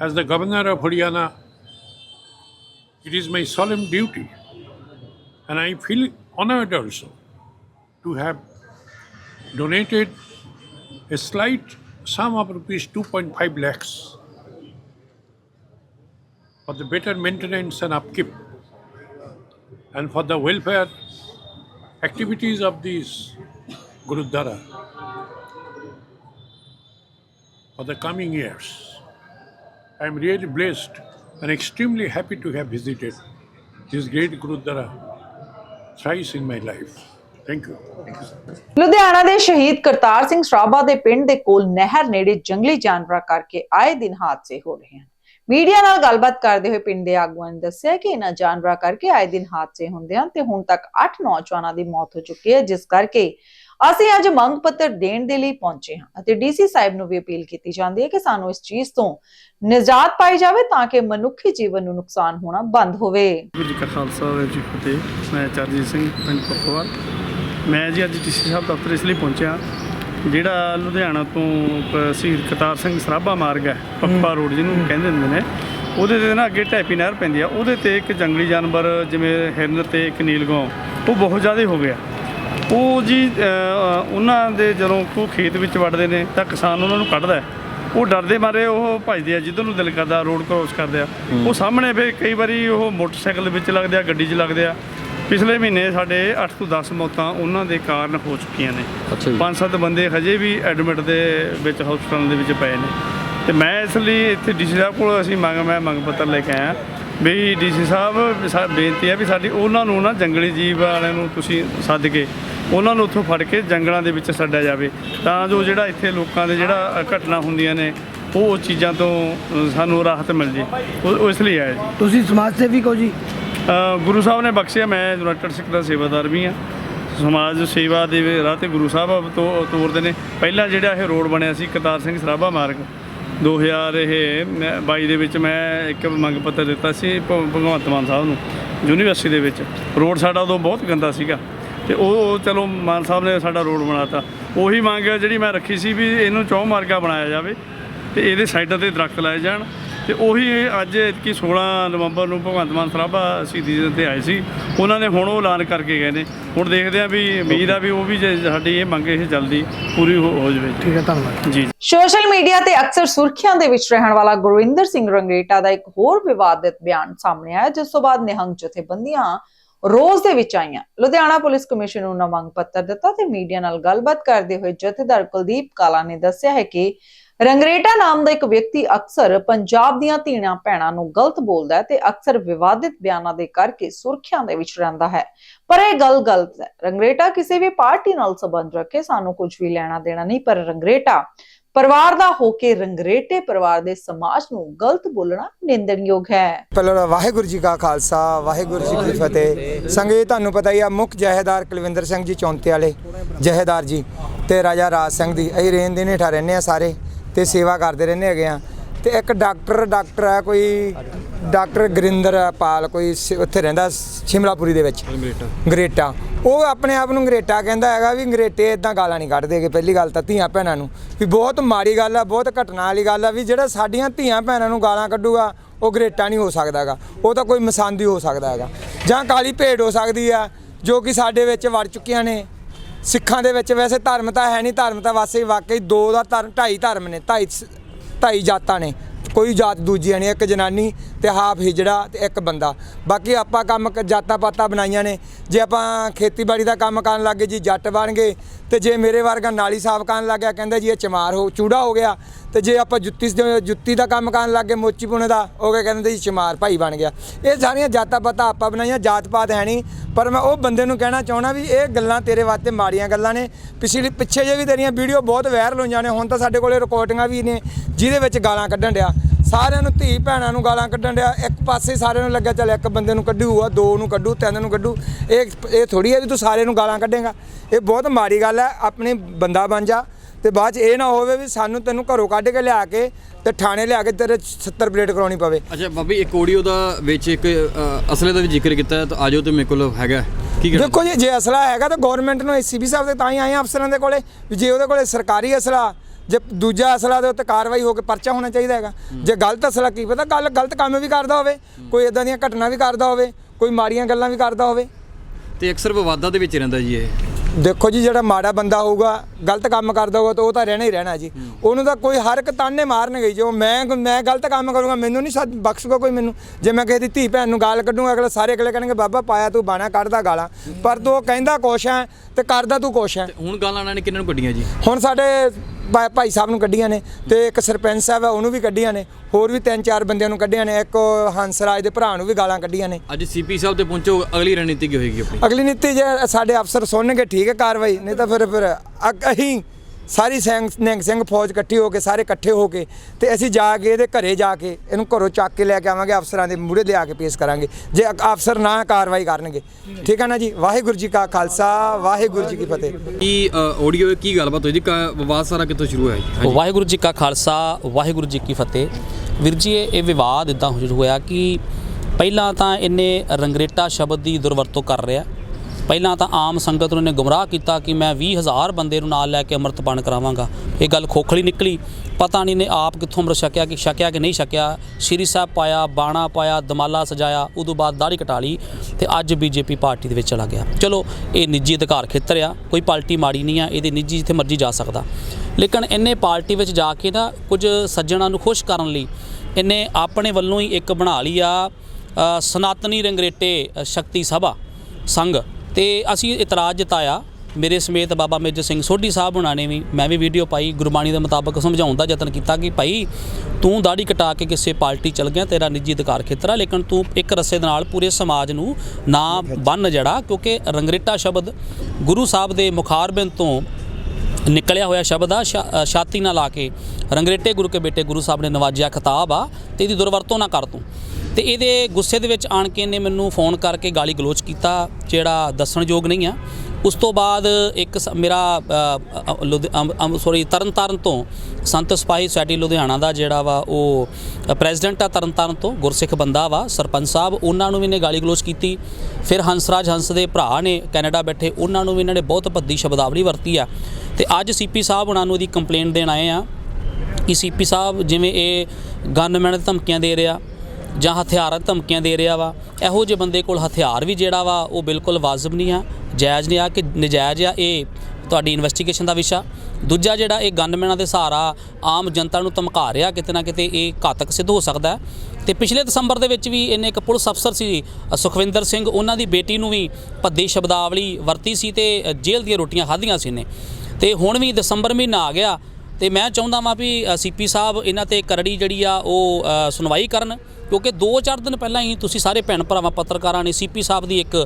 As the governor of Haryana, it is my solemn duty, and I feel honored also to have donated a slight sum of rupees 2.5 lakhs for the better maintenance and upkeep and for the welfare activities of this Gurudwara for the coming years. I am really blessed and extremely happy to have visited this great Gurudwara thrice in my life. Thank you. Ludhiana ਦੇ ਸ਼ਹੀਦ ਕਰਤਾਰ ਸਿੰਘ ਸਰਾਭਾ ਦੇ ਪਿੰਡ ਦੇ ਕੋਲ ਨਹਿਰ ਨੇੜੇ ਜੰਗਲੀ ਜਾਨਵਰਾਂ ਕਰਕੇ ਆਏ ਦਿਨ ਹਾਦਸੇ ਹੋ ਰਹੇ ਹਨ ਮੀਡੀਆ ਨਾਲ ਗੱਲਬਾਤ ਕਰਦੇ ਹੋਏ ਪਿੰਡ ਦੇ ਆਗੂਆਂ ਨੇ ਦੱਸਿਆ ਕਿ ਇਹਨਾਂ ਜਾਨਵਰਾਂ ਕਰਕੇ ਆਏ ਦਿਨ ਹਾਦਸੇ ਹੁੰਦੇ ਹਨ ਤੇ ਹੁਣ ਤੱਕ 8 ਨੌਜਵਾਨਾਂ ਦੀ ਮੌਤ ਹੋ ਚੁੱਕੀ ਹੈ, ਜਿਸ ਕਰਕੇ ਅਸੀਂ ਅੱਜ ਮੰਗ ਪੱਤਰ ਦੇਣ ਦੇ ਲਈ ਪਹੁੰਚੇ ਹਾਂ ਅਤੇ ਡੀਸੀ ਸਾਹਿਬ ਨੂੰ ਵੀ ਅਪੀਲ ਕੀਤੀ ਜਾਂਦੀ ਹੈ ਕਿ ਸਾਨੂੰ ਇਸ ਚੀਜ਼ ਤੋਂ ਨਿਜਾਤ ਪਾਈ ਜਾਵੇ ਤਾਂ ਕਿ ਮਨੁੱਖੀ ਜੀਵਨ ਨੂੰ ਨੁਕਸਾਨ ਹੋਣਾ ਬੰਦ ਹੋਵੇ। ਜੀ ਕਾ ਖਾਲਸਾ ਜੀ ਫਤਿਹ ਮੈਂ ਚਰਜੀਤ ਸਿੰਘ, ਪਿੰਡ ਪੱਪਵਾਲ ਮੈਂ ਜੀ ਅੱਜ ਡੀਸੀ ਸਾਹਿਬ ਦਫ਼ਤਰ ਇਸ ਲਈ ਪਹੁੰਚਿਆ ਜਿਹੜਾ ਲੁਧਿਆਣਾ ਤੋਂ ਸ਼ਹੀਦ ਕਰਤਾਰ ਸਿੰਘ ਸਰਾਭਾ ਮਾਰਗ ਹੈ ਪੱਪਾ ਰੋਡ ਜਿਹਨੂੰ ਕਹਿੰਦੇ ਹੁੰਦੇ ਨੇ ਉਹਦੇ ਤੇ ਨਾ ਅੱਗੇ ਢੈਪੀ ਨਹਿਰ ਪੈਂਦੀ ਆ ਉਹਦੇ ਤੇ ਇੱਕ ਜੰਗਲੀ ਜਾਨਵਰ ਜਿਵੇਂ ਹਿਰਨ ਤੇ ਇੱਕ ਨੀਲਗਾਂ ਉਹ ਬਹੁਤ ਜ਼ਿਆਦਾ ਹੋ ਗਿਆ। ਉਹ ਜੀ ਉਹਨਾਂ ਦੇ ਜਦੋਂ ਉਹ ਖੇਤ ਵਿੱਚ ਵੜਦੇ ਨੇ ਤਾਂ ਕਿਸਾਨ ਉਹਨਾਂ ਨੂੰ ਕੱਢਦਾ। ਉਹ ਡਰਦੇ ਮਾਰੇ ਉਹ ਭੱਜਦੇ ਆ ਜਿੱਧਰ ਨੂੰ ਦਿਲ ਕਰਦਾ ਰੋਡ ਕ੍ਰੋਸ ਕਰਦੇ ਆ। ਉਹ ਸਾਹਮਣੇ ਫਿਰ ਕਈ ਵਾਰੀ ਉਹ ਮੋਟਰਸਾਈਕਲ ਵਿੱਚ ਲੱਗਦੇ ਆ ਗੱਡੀ 'ਚ ਲੱਗਦੇ ਆ। ਪਿਛਲੇ ਮਹੀਨੇ ਸਾਡੇ 8 ਤੋਂ 10 ਮੌਤਾਂ ਉਹਨਾਂ ਦੇ ਕਾਰਨ ਹੋ ਚੁੱਕੀਆਂ ਨੇ। ਅੱਛਾ ਜੀ। ਪੰਜ ਸੱਤ ਬੰਦੇ ਹਜੇ ਵੀ ਐਡਮਿਟ ਦੇ ਵਿੱਚ ਹਸਪਤਾਲ ਦੇ ਵਿੱਚ ਪਏ ਨੇ। ਤੇ ਮੈਂ ਇਸ ਲਈ ਇੱਥੇ ਡੀਸੀ ਸਾਹਿਬ ਕੋਲ ਅਸੀਂ ਮੰਗ ਮੈਂ ਮੰਗ ਪੱਤਰ ਲੈ ਕੇ ਆਇਆ। ਵੀ ਡੀਸੀ ਸਾਹਿਬ ਸਾ ਬੇਨਤੀ ਹੈ ਵੀ ਸਾਡੀ ਉਹਨਾਂ ਨੂੰ ਨਾ ਜੰਗਲੀ ਜੀਵ ਵਾਲਿਆਂ ਨੂੰ ਤੁਸੀਂ ਸੱਦ ਕੇ ਉਹਨਾਂ ਨੂੰ ਉੱਥੋਂ ਫੜ ਕੇ ਜੰਗਲਾਂ ਦੇ ਵਿੱਚ ਛੱਡਿਆ ਜਾਵੇ। ਤਾਂ ਜੋ ਜਿਹੜਾ ਇੱਥੇ ਲੋਕਾਂ ਦੇ ਜਿਹੜਾ ਅ, ਘਟਨਾ ਹੁੰਦੀਆਂ ਨੇ ਉਹ ਚੀਜ਼ਾਂ ਤੋਂ ਅ, ਸਾਨੂੰ ਰਾਹਤ ਮਿਲ ਜੇ। ਉਹ ਉਹ ਇਸ ਲਈ ਆਇਆ ਜੀ। ਤੁਸੀਂ ਸਮਾਜ ਸੇਵੀ ਕੋ ਜੀ। ਗੁਰੂ ਸਾਹਿਬ ਨੇ ਬਖਸ਼ਿਆ, ਮੈਂ ਯੂਨਾਈਟਿਡ ਸਿੱਖ ਦਾ ਸੇਵਾਦਾਰ ਵੀ ਹਾਂ। ਸਮਾਜ ਸੇਵਾ ਦੇ ਰਾਹ ਤੇ ਗੁਰੂ ਸਾਹਿਬ ਤੋਂ, ਤੋਰਦੇ ਨੇ। ਪਹਿਲਾਂ ਜਿਹੜਾ ਇਹ ਰੋਡ ਬਣਿਆ ਸੀ, ਕਰਤਾਰ ਸਿੰਘ ਸਰਾਭਾ ਮਾਰਗ 2000 ਇਹ, ਮੈਂ 22 ਦੇ ਵਿੱਚ ਮੈਂ ਇੱਕ ਮੰਗ ਪੱਤਰ ਦਿੱਤਾ ਸੀ ਭਗਵੰਤ ਮਾਨ ਸਾਹਿਬ ਨੂੰ, ਯੂਨੀਵਰਸਿਟੀ ਦੇ ਵਿੱਚ। ਰੋਡ ਸਾਡਾ ਉਦੋਂ ਬਹੁਤ ਗੰਦਾ ਸੀਗਾ। ਤੇ ਉਹ, ਚਲੋ, ਮਾਨ ਸਾਹਿਬ ਨੇ ਸਾਡਾ ਰੋਡ ਬਣਾਤਾ। ਉਹੀ ਮੰਗ ਜਿਹੜੀ ਮੈਂ ਰੱਖੀ ਸੀ ਵੀ ਇਹਨੂੰ ਚੌ ਮਾਰਗਾ ਬਣਾਇਆ ਜਾਵੇ ਤੇ ਇਹਦੇ ਸਾਈਡਾਂ ਤੇ ਦਰਖਤ ਲਾਏ ਜਾਣ। ਤੇ ਉਹੀ ਅੱਜ ਇਤਕੀ 16 ਨਵੰਬਰ ਨੂੰ ਭਗਵੰਤ ਮਾਨ ਸਰਾਭਾ ਸ਼ਹੀਦੀ ਦਿਨ ਤੇ ਆਏ ਸੀ ਉਹਨਾਂ ਨੇ ਹੁਣ ਉਹ ਐਲਾਨ ਕਰਕੇ ਗਏ ਨੇ। ਹੁਣ ਦੇਖਦੇ ਆ ਵੀ ਉਮੀਦ ਆ ਵੀ ਉਹ ਵੀ ਜੇ ਸਾਡੀ ਇਹ ਮੰਗ ਇਹ ਜਲਦੀ ਪੂਰੀ ਹੋ ਹੋ ਜਾਵੇ। ਠੀਕ ਹੈ ਧੰਨਵਾਦ। ਜੀ। ਸੋਸ਼ਲ ਮੀਡੀਆ ਤੇ ਅਕਸਰ ਸੁਰਖੀਆਂ ਦੇ ਵਿੱਚ ਰਹਿਣ ਵਾਲਾ ਗੁਰਵਿੰਦਰ ਸਿੰਘ ਰੰਗਰੇਟਾ ਦਾ ਇੱਕ ਹੋਰ ਵਿਵਾਦਿਤ ਬਿਆਨ ਸਾਹਮਣੇ ਆਇਆ ਜਿਸ ਤੋਂ ਬਾਅਦ ਨਿਹੰਗ ਜਥੇਬੰਦੀਆਂ ਰੋਜ਼ ਦੇ ਵਿੱਚ ਆਈਆਂ। ਲੁਧਿਆਣਾ ਪੁਲਿਸ ਕਮਿਸ਼ਨ ਨੂੰ ਨਵਾਂ ਮੰਗ ਪੱਤਰ ਦਿੱਤਾ ਤੇ ਮੀਡੀਆ ਨਾਲ ਗੱਲਬਾਤ ਕਰਦੇ ਹੋਏ ਜਥੇਦਾਰ ਕੁਲਦੀਪ ਕਾਲਾ ਨੇ ਦੱਸਿਆ ਹੈ ਕਿ ਰੰਗਰੇਟਾ ਨਾਮ ਦਾ ਇੱਕ ਵਿਅਕਤੀ ਅਕਸਰ ਪੰਜਾਬ ਦੀਆਂ ਧੀਆਂ ਭੈਣਾਂ ਨੂੰ ਗਲਤ ਬੋਲਦਾ ਹੈ ਤੇ ਅਕਸਰ ਵਿਵਾਦਿਤ ਬਿਆਨਾਂ ਦੇ ਕਰਕੇ ਸੁਰਖੀਆਂ ਦੇ ਵਿੱਚ ਰਹਿੰਦਾ ਹੈ। ਪਰ ਇਹ ਗੱਲ ਗਲਤ ਹੈ। ਰੰਗਰੇਟਾ ਕਿਸੇ ਵੀ ਪਾਰਟੀ ਨਾਲ ਸੰਬੰਧ ਰੱਖੇ ਸਾਨੂੰ ਕੁਝ ਵੀ ਲੈਣਾ ਦੇਣਾ ਨਹੀਂ, ਪਰ ਰੰਗਰੇਟਾ ਪਰਿਵਾਰ ਦਾ ਹੋ ਕੇ ਰੰਗਰੇਟੇ ਪਰਿਵਾਰ ਦੇ ਸਮਾਜ ਨੂੰ ਗਲਤ ਬੋਲਣਾ ਨਿੰਦਣਯੋਗ ਹੈ। ਪਹਿਲਾਂ ਵਾਹਿਗੁਰੂ ਜੀ ਕਾ ਖਾਲਸਾ, ਵਾਹਿਗੁਰੂ ਜੀ ਕੀ ਫਤਿਹ। ਸੰਗੇ ਤੁਹਾਨੂੰ ਪਤਾ ਹੀ ਆ, ਮੁੱਖ ਜਹੇਦਾਰ ਕੁਲਵਿੰਦਰ ਸਿੰਘ ਜੀ ਚੌਂਤੇ ਵਾਲੇ। ਜਹੇਦਾਰ ਜੀ ਤੇ ਰਾਜਾ ਰਾਜ ਸਿੰਘ ਦੀ ਅਸੀਂ ਰੇਨ ਦੇ ਨੇਠਾ ਰਹਿੰਦੇ ਆ ਸਾਰੇ ਤੇ ਸੇਵਾ ਕਰਦੇ ਰਹਿੰਦੇ ਹੈਗੇ ਆ। ਤੇ ਇੱਕ ਡਾਕਟਰ ਡਾਕਟਰ ਹੈ ਕੋਈ ਡਾਕਟਰ ਗੁਰਿੰਦਰ ਪਾਲ ਕੋਈ ਸ- ਉੱਥੇ ਰਹਿੰਦਾ ਸ਼ਿਮਲਾਪੁਰੀ ਦੇ ਵਿੱਚ। ਗਰੇਟਾ ਉਹ ਆਪਣੇ ਆਪ ਨੂੰ ਗਰੇਟਾ ਕਹਿੰਦਾ ਹੈਗਾ ਵੀ ਗਰੇਟੇ ਇਦਾਂ ਗਾਲਾਂ ਨਹੀਂ ਕੱਢਦੇਗੇ ਪਹਿਲੀ ਗੱਲ ਤਾਂ ਧੀਆਂ ਭੈਣਾਂ ਨੂੰ। ਵੀ ਬਹੁਤ ਮਾੜੀ ਗੱਲ ਆ ਬਹੁਤ ਘਟਨਾ ਵਾਲੀ ਗੱਲ ਆ ਵੀ ਜਿਹੜਾ ਸਾਡੀਆਂ ਧੀਆਂ ਭੈਣਾਂ ਨੂੰ ਗਾਲਾਂ ਕੱਢੂਗਾ ਉਹ ਗਰੇਟਾ ਨਹੀਂ ਹੋ ਸਕਦਾ ਹੈਗਾ। ਉਹ ਤਾਂ ਕੋਈ ਮਸੰਦ ਹੀ ਹੋ ਸਕਦਾ ਹੈਗਾ। ਜਾਂ ਕਾਲੀ ਭੇਡ ਹੋ ਸਕਦੀ ਆ ਜੋ ਕਿ ਸਾਡੇ ਵਿੱਚ ਵੜ ਚੁੱਕੀਆਂ ਨੇ। ਸਿੱਖਾਂ ਦੇ ਵਿੱਚ ਵੈਸੇ ਧਰਮ ਤਾਂ ਹੈ ਨਹੀਂ ਧਰਮ ਤਾਂ ਵਾਸੇ ਵਾਕਈ ਦੋ ਦਾ ਧਰਮ ਢਾਈ ਧਰਮ ਨੇ ਢਾਈ ਸ- ਢਾਈ ਜਾਤਾਂ ਨੇ। ਕੋਈ ਜਾਤ ਦੂਜੀ ਨਹੀਂ ਇੱਕ ਜਨਾਨੀ ਤੇ ਹਾਫ ਹਿਜੜਾ ਤੇ ਇੱਕ ਬੰਦਾ। ਬਾਕੀ ਆਪਾਂ ਕੰਮ ਕ- ਜਾਤਾਂ ਪਾਤਾਂ ਬਣਾਈਆਂ ਨੇ। ਜੇ ਆਪਾਂ ਖੇਤੀਬਾੜੀ ਦਾ ਕੰਮ ਕਰਨ ਲੱਗੇ ਜੀ, ਜੱਟ ਬਣ ਗਏ, ਤੇ ਜੇ ਮੇਰੇ ਵਰਗਾ ਨਾਲੀ ਸਾਫ਼ ਕਰਨ ਲੱਗ ਗਿਆ, ਕਹਿੰਦਾ ਜੀ ਇਹ ਚਮਾਰ ਹੋ, ਚੂੜਾ ਹੋ ਗਿਆ, ਤੇ ਜੇ ਆਪਾਂ ਜੁੱਤੀ ਜੁੱਤੀ ਦਾ ਕੰਮ ਕਰਨ ਲੱਗੇ ਮੋਚੀ ਪੁਣੇ ਦਾ, ਉਹ ਕਿਆ ਕਹਿੰਦੇ ਜੀ, ਚਮਾਰ ਭਾਈ ਬਣ ਗਿਆ। ਇਹ ਸਾਰੀਆਂ ਜਾਤਾਂ ਪਾਤਾਂ ਆਪਾਂ ਬਣਾਈਆਂ, ਜਾਤ ਪਾਤ ਹੈ ਨਹੀਂ, ਪਰ ਮੈਂ ਉਹ ਬੰਦੇ ਨੂੰ ਕਹਿਣਾ ਚਾਹਣਾ ਵੀ ਇਹ ਗੱਲਾਂ ਤੇਰੇ ਵਾਸਤੇ ਮਾੜੀਆਂ ਗੱਲਾਂ ਨੇ। ਪਿਛਲੀ, ਪਿੱਛੇ ਜੇ ਵੀ ਤੇਰੀਆਂ ਵੀਡੀਓ ਬਹੁਤ ਵਾਇਰਲ ਹੋਈਆਂ ਨੇ, ਹੁਣ ਤਾਂ ਸਾਡੇ ਕੋਲੇ ਰਿਕਾਰਡਿੰਗਾਂ ਵੀ ਨੇ, ਜਿਹਦੇ ਵਿੱਚ ਗਾਲਾਂ ਕੱਢਣ ਡਿਆ। ਸਾਰਿਆਂ ਨੂੰ ਧੀ ਭੈਣਾਂ ਨੂੰ ਗਾਲਾਂ ਕੱਢਣ ਡਿਆ। ਇੱਕ ਪਾਸੇ ਸਾਰਿਆਂ ਨੂੰ ਲੱਗਿਆ ਚੱਲ ਇੱਕ ਬੰਦੇ ਨੂੰ ਕੱਢੂਗਾ ਦੋ ਨੂੰ ਕੱਢੂ ਤਿੰਨ ਨੂੰ ਕੱਢੂ। ਇਹ ਇਹ ਥੋੜੀ ਹੈ ਵੀ ਤੂੰ ਸਾਰਿਆਂ ਨੂੰ ਗਾਲਾਂ ਕੱਢੇਗਾ। ਇਹ ਬਹੁਤ ਮਾੜੀ ਗੱਲ ਹੈ ਆਪਣੀ ਬੰਦਾ ਬਣ ਜਾ। ਤੇ ਬਾਅਦ ਚ ਇਹ ਨਾ ਹੋਵੇ ਵੀ ਸਾਨੂੰ ਤੈਨੂੰ ਘਰੋਂ ਕੱਢ ਕੇ ਲਿਆ ਕੇ ਤੇ ਥਾਣੇ ਲਿਆ ਕੇ ਤੇਰੇ 70 ਪਲੇਟ ਕਰਾਉਣੀ ਪਵੇ। ਅੱਛਾ ਬਾਬੀ ਇੱਕ ਆਡੀਓ ਦਾ ਵਿੱਚ ਇੱਕ ਅ, ਅਸਲੇ ਦਾ ਵੀ ਜ਼ਿਕਰ ਕੀਤਾ ਹੈ, ਤਾਂ ਆਜੋ ਤੇ ਮੇਰੇ ਕੋਲ ਹੈਗਾ। ਕੀ ਕਰ ਦੇਖੋ ਜੀ ਜੇ ਅਸਲਾ ਹੈਗਾ ਤਾਂ ਗਵਰਨਮੈਂਟ ਨੂੰ ਐਸਸੀਬੀ ਸਾਹਿਬ ਦੇ ਤਾਂ ਹੀ ਆਏ ਆ ਅਫਸਰਾਂ ਦੇ ਕੋਲੇ ਵੀ ਜੇ ਉਹਦੇ ਕੋਲੇ ਸਰਕਾਰੀ ਅਸਲਾ ਜੇ ਦੂਜਾ ਅਸਲਾ ਦੇ ਉੱਤੇ ਕਾਰਵਾਈ ਹੋ ਕੇ ਪਰਚਾ ਹੋਣਾ ਚਾਹੀਦਾ ਹੈਗਾ। ਜੇ ਗਲਤ ਅਸਲਾ ਕੀ ਪਤਾ ਗੱਲ ਗਲਤ ਕੰਮ ਵੀ ਕਰਦਾ ਹੋਵੇ ਕੋਈ ਇਦਾਂ ਦੀਆਂ ਘਟਨਾ ਵੀ ਕਰਦਾ ਹੋਵੇ ਕੋਈ ਮਾੜੀਆਂ ਗੱਲਾਂ ਵੀ ਕਰਦਾ ਹੋਵੇ। ਤੇ ਅਕਸਰ ਵਿਵਾਦਾਂ ਦੇ ਵਿੱਚ ਰਹਿੰਦਾ ਜੀ ਇਹ। ਦੇਖੋ ਜੀ ਜਿਹੜਾ ਮਾੜਾ ਬੰਦਾ ਹੋਊਗਾ ਗਲਤ ਕੰਮ ਕਰਦਾ ਹੋਊਗਾ ਤਾਂ ਉਹ ਤਾਂ ਰਹਿਣਾ ਹੀ ਰਹਿਣਾ ਜੀ। ਉਹਨੂੰ ਤਾਂ ਕੋਈ ਹਰ ਇੱਕ ਤਾਨੇ ਮਾਰਨਗੇ ਜੋ ਮੈਂ ਮੈਂ ਗਲਤ ਕੰਮ ਕਰੂੰਗਾ ਮੈਨੂੰ ਨਹੀਂ ਸੱਚ ਬਖਸ਼ੂਗਾ ਕੋਈ ਮੈਨੂੰ। ਜੇ ਮੈਂ ਕਿਸੇ ਦੀ ਧੀ ਭੈਣ ਨੂੰ ਗਾਲ ਕੱਢੂੰਗਾ ਅਗਲੇ ਸਾਰੇ ਅਗਲੇ ਕਹਿਣਗੇ ਬਾਬਾ ਪਾਇਆ ਤੂੰ ਬਾਣਾ ਕੱਢਦਾ ਗਾਲਾਂ। ਪਰ ਤੂੰ ਕਹਿੰਦਾ ਕੁਛ ਹੈ ਤੇ ਕਰਦਾ ਤੂੰ ਕੁਛ ਹੈ। ਹੁਣ ਗਾਲਾਂ ਇਹਨਾਂ ਨੇ ਕਿੰਨਾਂ ਨੂੰ ਕੱਢੀਆਂ ਜੀ? ਹੁਣ ਸਾਡੇ ਭਾ- ਭਾਈ ਸਾਹਿਬ ਨੂੰ ਕੱਢੀਆਂ ਨੇ ਤੇ ਇੱਕ ਸਰਪੰਚ ਸਾਹਿਬ ਹੈ ਉਹਨੂੰ ਵੀ ਕੱਢੀਆਂ ਨੇ। ਹੋਰ ਵੀ ਤਿੰਨ ਚਾਰ ਬੰਦਿਆਂ ਨੂੰ ਕੱਢੀਆਂ ਨੇ ਇੱਕ ਉਹ ਹੰਸਰਾਜ ਦੇ ਭਰਾ ਨੂੰ ਵੀ ਗਾਲਾਂ ਕੱਢੀਆਂ ਨੇ। ਅੱਜ ਸੀਪੀ ਸਾਹਿਬ ਤੇ ਪਹੁੰਚੋ ਅਗਲੀ ਰਣਨੀਤੀ ਕੀ ਹੋਏਗੀ ਆਪਣੀ? ਅਗਲੀ ਨੀਤੀ ਜੇ ਸਾਡੇ ਅਫਸਰ ਸੁਣਨਗੇ ਠੀਕ ਹੈ ਕਾਰਵਾਈ ਨਹੀਂ ਤਾਂ ਫਿਰ ਫਿਰ ਅ- ਅਸੀਂ ਸਾਰੀ ਸਿੰਘ ਨਿਹੰਗ ਸਿੰਘ ਫੌਜ ਇਕੱਠੀ ਹੋ ਕੇ ਸਾਰੇ ਇਕੱਠੇ ਹੋ ਕੇ ਤੇ ਅਸੀਂ ਜਾ ਕੇ ਇਹਦੇ ਘਰੇ ਜਾ ਕੇ ਇਹਨੂੰ ਘਰੋਂ ਚੱਕ ਕੇ ਲੈ ਕੇ ਆਵਾਂਗੇ ਅਫਸਰਾਂ ਦੇ ਮੂਹਰੇ ਲਿਆ ਕੇ ਪੇਸ਼ ਕਰਾਂਗੇ। ਜੇ ਅਫਸਰ ਨਾ ਕਾਰਵਾਈ ਕਰਨਗੇ। ਠੀਕ ਹੈ ਨਾ ਜੀ? ਵਾਹਿਗੁਰੂ ਜੀ ਕਾ ਖਾਲਸਾ ਵਾਹਿਗੁਰੂ ਜੀ ਕੀ ਫਤਿਹ। ਕੀ ਆਡੀਓ ਕੀ ਗੱਲਬਾਤ ਹੋਈ ਜੀ? ਵਿਵਾਦ ਸਾਰਾ ਕਿੱਥੋਂ ਸ਼ੁਰੂ ਹੋਇਆ ਜੀ? ਵਾਹਿਗੁਰੂ ਜੀ ਕਾ ਖਾਲਸਾ ਵਾਹਿਗੁਰੂ ਜੀ ਕੀ ਫਤਿਹ। ਵੀਰ ਜੀ ਇਹ ਇਹ ਵਿਵਾਦ ਇਦਾਂ ਹੋ ਹੋਇਆ ਕਿ ਪਹਿਲਾਂ ਤਾਂ ਇਹਨੇ ਰੰਗਰੇਟਾ ਸ਼ਬਦ ਦੀ ਦੁਰਵਰਤੋਂ ਕਰ ਰਿਹਾ। ਪਹਿਲਾਂ ਤਾਂ ਆਮ ਸੰਗਤ ਨੂੰ ਇਹਨੇ ਗੁੰਮਰਾਹ ਕੀਤਾ ਕਿ ਮੈਂ 20000 ਬੰਦੇ ਨੂੰ ਨਾਲ ਲੈ ਕੇ ਅੰਮ੍ਰਿਤਪਾਨ ਕਰਾਵਾਂਗਾ। ਇਹ ਗੱਲ ਖੋਖਲੀ ਨਿਕਲੀ। ਪਤਾ ਨਹੀਂ ਨੇ ਆਪ ਕਿੱਥੋਂ ਅੰਮ੍ਰਿਤ ਛਕਿਆ ਕਿ ਛਕਿਆ ਕਿ ਨਹੀਂ ਛਕਿਆ। ਸ਼੍ਰੀ ਸਾਹਿਬ ਪਾਇਆ, ਬਾਣਾ ਪਾਇਆ, ਦਮਾਲਾ ਸਜਾਇਆ, ਉਦੋਂ ਬਾਅਦ ਦਾੜੀ ਕਟਾ ਲਈ ਤੇ ਅੱਜ ਬੀਜੇਪੀ ਪਾਰਟੀ ਦੇ ਵਿੱਚ ਚਲਾ ਗਿਆ। ਚਲੋ, ਇਹ ਨਿੱਜੀ ਅਧਿਕਾਰ ਖੇਤਰ ਆ, ਕੋਈ ਪਾਰਟੀ ਮਾੜੀ ਨਹੀਂ ਆ, ਇਹਦੇ ਨਿੱਜੀ ਜਿੱਥੇ ਮਰਜ਼ੀ ਜਾ ਸਕਦਾ। ਲੇਕਿਨ ਇਹਨੇ ਪਾਰਟੀ ਵਿੱਚ ਜਾ ਕੇ ਨਾ ਕੁਝ ਸੱਜਣਾ ਨੂੰ ਖੁਸ਼ ਕਰਨ ਲਈ ਇਹਨੇ ਆਪਣੇ ਵੱਲੋਂ ਹੀ ਇੱਕ ਬਣਾ ਲਈ ਆ ਸਨਾਤਨੀ ਰੰਗਰੇਟੇ ਸ਼ਕਤੀ ਸਭਾ, ਸੰਘ। ਤੇ ਅਸੀਂ ਇਤਰਾਜ਼ ਜਤਾਇਆ। ਮੇਰੇ ਸਮੇਤ ਬਾਬਾ ਮੇਜਰ ਸਿੰਘ ਸੋਢੀ ਸਾਹਿਬ ਹੁਣਾਂ ਨੇ ਵੀ ਮੈਂ ਵੀ ਵੀਡੀਓ ਪਾਈ ਗੁਰਬਾਣੀ ਦੇ ਮੁਤਾਬਕ ਸਮਝਾਉਣ ਦਾ ਯਤਨ ਕੀਤਾ ਕਿ ਭਾਈ ਤੂੰ ਦਾੜੀ ਕਟਾ ਕੇ ਕਿਸੇ ਪਾਰਟੀ ਚਲ ਗਿਆ, ਤੇਰਾ ਨਿੱਜੀ ਅਧਿਕਾਰ ਖੇਤਰ ਆ, ਲੇਕਿਨ ਤੂੰ ਇੱਕ ਰਸੇ ਦੇ ਨਾਲ ਪੂਰੇ ਸਮਾਜ ਨੂੰ ਨਾ ਬੰਨ ਜੜਾ, ਕਿਉਂਕਿ ਰੰਗਰੇਟਾ ਸ਼ਬਦ ਗੁਰੂ ਸਾਹਿਬ ਦੇ ਮੁਖਾਰਬਿੰਦ ਤੋਂ ਨਿਕਲਿਆ ਹੋਇਆ ਸ਼ਬਦ ਆ ਛਾ- ਛਾਤੀ ਨਾਲ ਲਾ ਕੇ ਰੰਗਰੇਟੇ ਗੁਰੂ ਕੇ ਬੇਟੇ ਗੁਰੂ ਸਾਹਿਬ ਨੇ ਨਵਾਜਿਆ ਖਿਤਾਬ ਆ, ਤੇ ਇਹਦੀ ਦੁਰਵਰਤੋਂ ਨਾ ਕਰ ਤੂੰ। ਤੇ ਇਹਦੇ ਗੁੱਸੇ ਦੇ ਵਿੱਚ ਆਣ ਕੇ ਇਹਨੇ ਮੈਨੂੰ ਫੋਨ ਕਰਕੇ ਗਾਲੀ ਗਲੋਚ ਕੀਤਾ, ਜਿਹੜਾ ਦੱਸਣਯੋਗ ਨਹੀਂ ਆ। ਉਸ ਤੋਂ ਬਾਅਦ ਇੱਕ ਸ- ਮੇਰਾ ਸੌਰੀ ਤਰਨਤਾਰਨ ਤੋਂ ਸੰਤ ਸਿਪਾਹੀ ਸੋਸਾਇਟੀ ਲੁਧਿਆਣਾ ਦਾ ਜਿਹੜਾ ਵਾ, ਉਹ ਪ੍ਰੈਜ਼ੀਡੈਂਟ ਆ ਤਰਨਤਾਰਨ ਤੋਂ, ਗੁਰਸਿੱਖ ਬੰਦਾ ਵਾ, ਸਰਪੰਚ ਸਾਹਿਬ, ਉਹਨਾਂ ਨੂੰ ਵੀ ਇਹਨੇ ਗਾਲੀ ਗਲੋਚ ਕੀਤੀ। ਫਿਰ ਹੰਸਰਾਜ ਹੰਸ ਦੇ ਭਰਾ ਨੇ ਕੈਨੇਡਾ ਬੈਠੇ, ਉਹਨਾਂ ਨੂੰ ਵੀ ਇਹਨਾਂ ਨੇ ਬਹੁਤ ਭੱਦੀ ਸ਼ਬਦਾਵਲੀ ਵਰਤੀ ਆ। ਤੇ ਅੱਜ ਸੀਪੀ ਸਾਹਿਬ ਉਹਨਾਂ ਨੂੰ ਇਹਦੀ ਕੰਪਲੇਂਟ ਦੇਣ ਆਏ ਆ। ਕਿ ਸੀਪੀ ਸਾਹਿਬ ਜਿਵੇਂ ਇਹ ਗਨਮੈਨ ਧਮਕੀਆਂ ਦੇ ਰਿਹਾ ਜਾਂ ਹਥਿਆਰਾਂ ਧਮਕੀਆਂ ਦੇ ਰਿਹਾ ਵਾ। ਇਹੋ ਜਿਹੇ ਬੰਦੇ ਕੋਲ ਹਥਿਆਰ ਵੀ ਜਿਹੜਾ ਵਾ, ਉਹ ਬਿਲਕੁਲ ਵਾਜਬ ਨਹੀਂ ਆ। ਜਾਇਜ਼ ਨਹੀਂ ਆ ਕਿ ਨਜਾਇਜ਼ ਆ ਇਹ ਤੁਹਾਡੀ ਇਨਵੈਸਟੀਗੇਸ਼ਨ ਦਾ ਵਿਸ਼ਾ। ਦੂਜਾ ਜਿਹੜਾ ਇਹ ਗਨਮੈਨਾਂ ਦੇ ਸਹਾਰਾ ਆਮ ਜਨਤਾ ਨੂੰ ਧਮਕਾ ਰਿਹਾ ਕਿਤੇ ਨਾ ਕਿਤੇ ਇਹ ਘਾਤਕ ਸਿੱਧ ਹੋ ਸਕਦਾ ਹੈ। ਤੇ ਪਿਛਲੇ ਦਸੰਬਰ ਦੇ ਵਿੱਚ ਵੀ ਇਹਨੇ ਇੱਕ ਪੁਲਿਸ ਅਫਸਰ ਸੀ, ਸੁਖਵਿੰਦਰ ਸਿੰਘ, ਉਹਨਾਂ ਦੀ ਬੇਟੀ ਨੂੰ ਵੀ ਭੱਦੀ ਸ਼ਬਦਾਵਲੀ ਵਰਤੀ ਸੀ ਤੇ ਜੇਲ੍ਹ ਦੀਆਂ ਰੋਟੀਆਂ ਖਾਧੀਆਂ ਸੀ ਇਹਨੇ। ਤੇ ਹੁਣ ਵੀ ਦਸੰਬਰ ਮਹੀਨਾ ਆ ਗਿਆ ਤੇ ਮੈਂ ਚਾਹੁੰਦਾ ਵਾਂ ਵੀ ਸੀਪੀ ਸਾਹਿਬ ਇਹਨਾਂ ਤੇ ਕਰੜੀ ਜਿਹੜੀ ਆ, ਉਹ ਸੁਣਵਾਈ ਕਰਨ, ਕਿਉਂਕਿ 2-4 ਦਿਨ ਪਹਿਲਾਂ ਹੀ ਤੁਸੀਂ ਸਾਰੇ ਭੈਣ ਭਰਾਵਾਂ, ਪੱਤਰਕਾਰਾਂ ਨੇ ਸੀਪੀ ਸਾਹਿਬ ਦੀ ਇੱਕ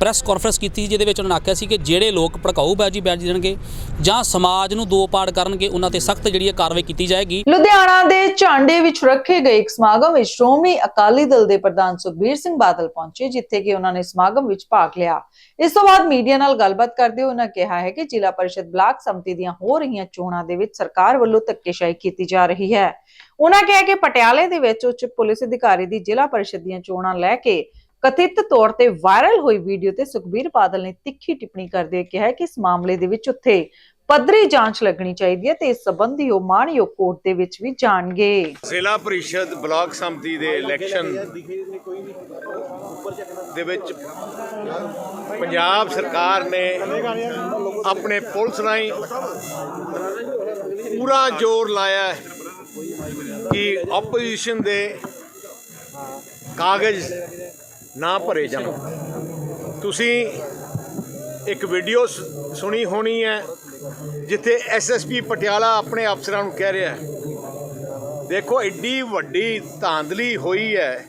ਪ੍ਰੈਸ ਕਾਨਫਰੰਸ ਕੀਤੀ ਜਿਹਦੇ ਵਿੱਚ ਉਹਨਾਂ ਨੇ ਆਖਿਆ ਸੀ ਕਿ ਜਿਹੜੇ ਲੋਕ ਭੜਕਾਊ ਬਾਜੀ ਬੈਠ ਜਾਣਗੇ ਜਾਂ ਸਮਾਜ ਨੂੰ ਦੋ ਪਾੜ ਕਰਨਗੇ, ਉਹਨਾਂ ਤੇ ਸਖਤ ਜਿਹੜੀ ਹੈ ਕਾਰਵਾਈ ਕੀਤੀ ਜਾਏਗੀ। ਲੁਧਿਆਣਾ ਦੇ ਝਾਂਡੇ ਵਿੱਚ ਰੱਖੇ ਗਏ ਇੱਕ ਸਮਾਗਮ ਵਿੱਚ ਸ਼੍ਰੋਮਣੀ ਅਕਾਲੀ ਦਲ ਦੇ ਪ੍ਰਧਾਨ ਸੁਖਬੀਰ ਸਿੰਘ ਬਾਦਲ ਪਹੁੰਚੇ, ਜਿੱਥੇ ਕਿ ਉਹਨਾਂ ਨੇ ਸਮਾਗਮ ਵਿੱਚ ਭਾਗ ਲਿਆ। ਇਸ ਤੋਂ ਬਾਅਦ ਮੀਡੀਆ ਨਾਲ ਗੱਲਬਾਤ ਕਰਦੇ ਹੋਏ ਉਹਨਾਂ ਕਿਹਾ ਹੈ ਕਿ ਜ਼ਿਲ੍ਹਾ ਪਰਿਸ਼ਦ ਬਲਾਕ ਸੰਮਤੀ ਦੀਆਂ ਹੋ ਰਹੀਆਂ ਚੋਣਾਂ ਦੇ ਵਿੱਚ ਸਰਕਾਰ ਵੱਲੋਂ ਧੱਕੇਸ਼ਾਹੀ ਕੀਤੀ ਜਾ ਰਹੀ ਹੈ। ਉਹਨਾਂ ਕਿਹਾ ਕਿ ਪਟਿਆਲੇ ਦੇ ਵਿੱਚ ਉੱਚ ਪੁਲਿਸ ਅਧਿਕਾਰੀ ਦੀ ਜ਼ਿਲ੍ਹਾ ਪਰਿਸ਼ਦ ਦੀਆਂ ਚੋਣਾਂ ਲੈ ਕੇ ਕਥਿਤ ਤੌਰ ਤੇ ਵਾਇਰਲ ਹੋਈ ਵੀਡੀਓ ਤੇ ਸੁਖਬੀਰ ਬਾਦਲ ਨੇ ਤਿੱਖੀ ਟਿੱਪਣੀ ਕਰਦੇ ਕਿਹਾ ਕਿ ਇਸ ਮਾਮਲੇ ਦੇ ਵਿੱਚ ਉੱਥੇ ਪੱਧਰੀ ਜਾਂਚ ਲੱਗਣੀ ਚਾਹੀਦੀ ਹੈ ਤੇ ਇਸ ਸੰਬੰਧੀ ਉਹ ਮਾਣਯੋਗ ਕੋਰਟ ਦੇ ਵਿੱਚ ਵੀ ਜਾਣਗੇ। ਜ਼ਿਲ੍ਹਾ ਪਰਿਸ਼ਦ ਬਲਾਕ ਸੰਮਤੀ ਦੇ ਇਲੈਕਸ਼ਨ ਦੇ ਵਿੱਚ ਪੰਜਾਬ ਸਰਕਾਰ ਨੇ ਆਪਣੇ ਪੁਲਿਸ ਰਾਹੀਂ ਪੂਰਾ ਜ਼ੋਰ ਲਾਇਆ ਹੈ ਕਿ ਆਪੋਜੀਸ਼ਨ ਦੇ ਕਾਗਜ਼ ਨਾ ਭਰੇ ਜਾਣ। ਤੁਸੀਂ ਇੱਕ ਵੀਡੀਓ ਸ- ਸੁਣੀ ਹੋਣੀ ਹੈ, ਜਿੱਥੇ ਐਸਐਸਪੀ ਪਟਿਆਲਾ ਆਪਣੇ ਅਫਸਰਾਂ ਨੂੰ ਕਹਿ ਰਿਹਾ ਹੈ, ਦੇਖੋ ਐਡੀ ਵੱਡੀ ਧਾਂਦਲੀ ਹੋਈ ਹੈ,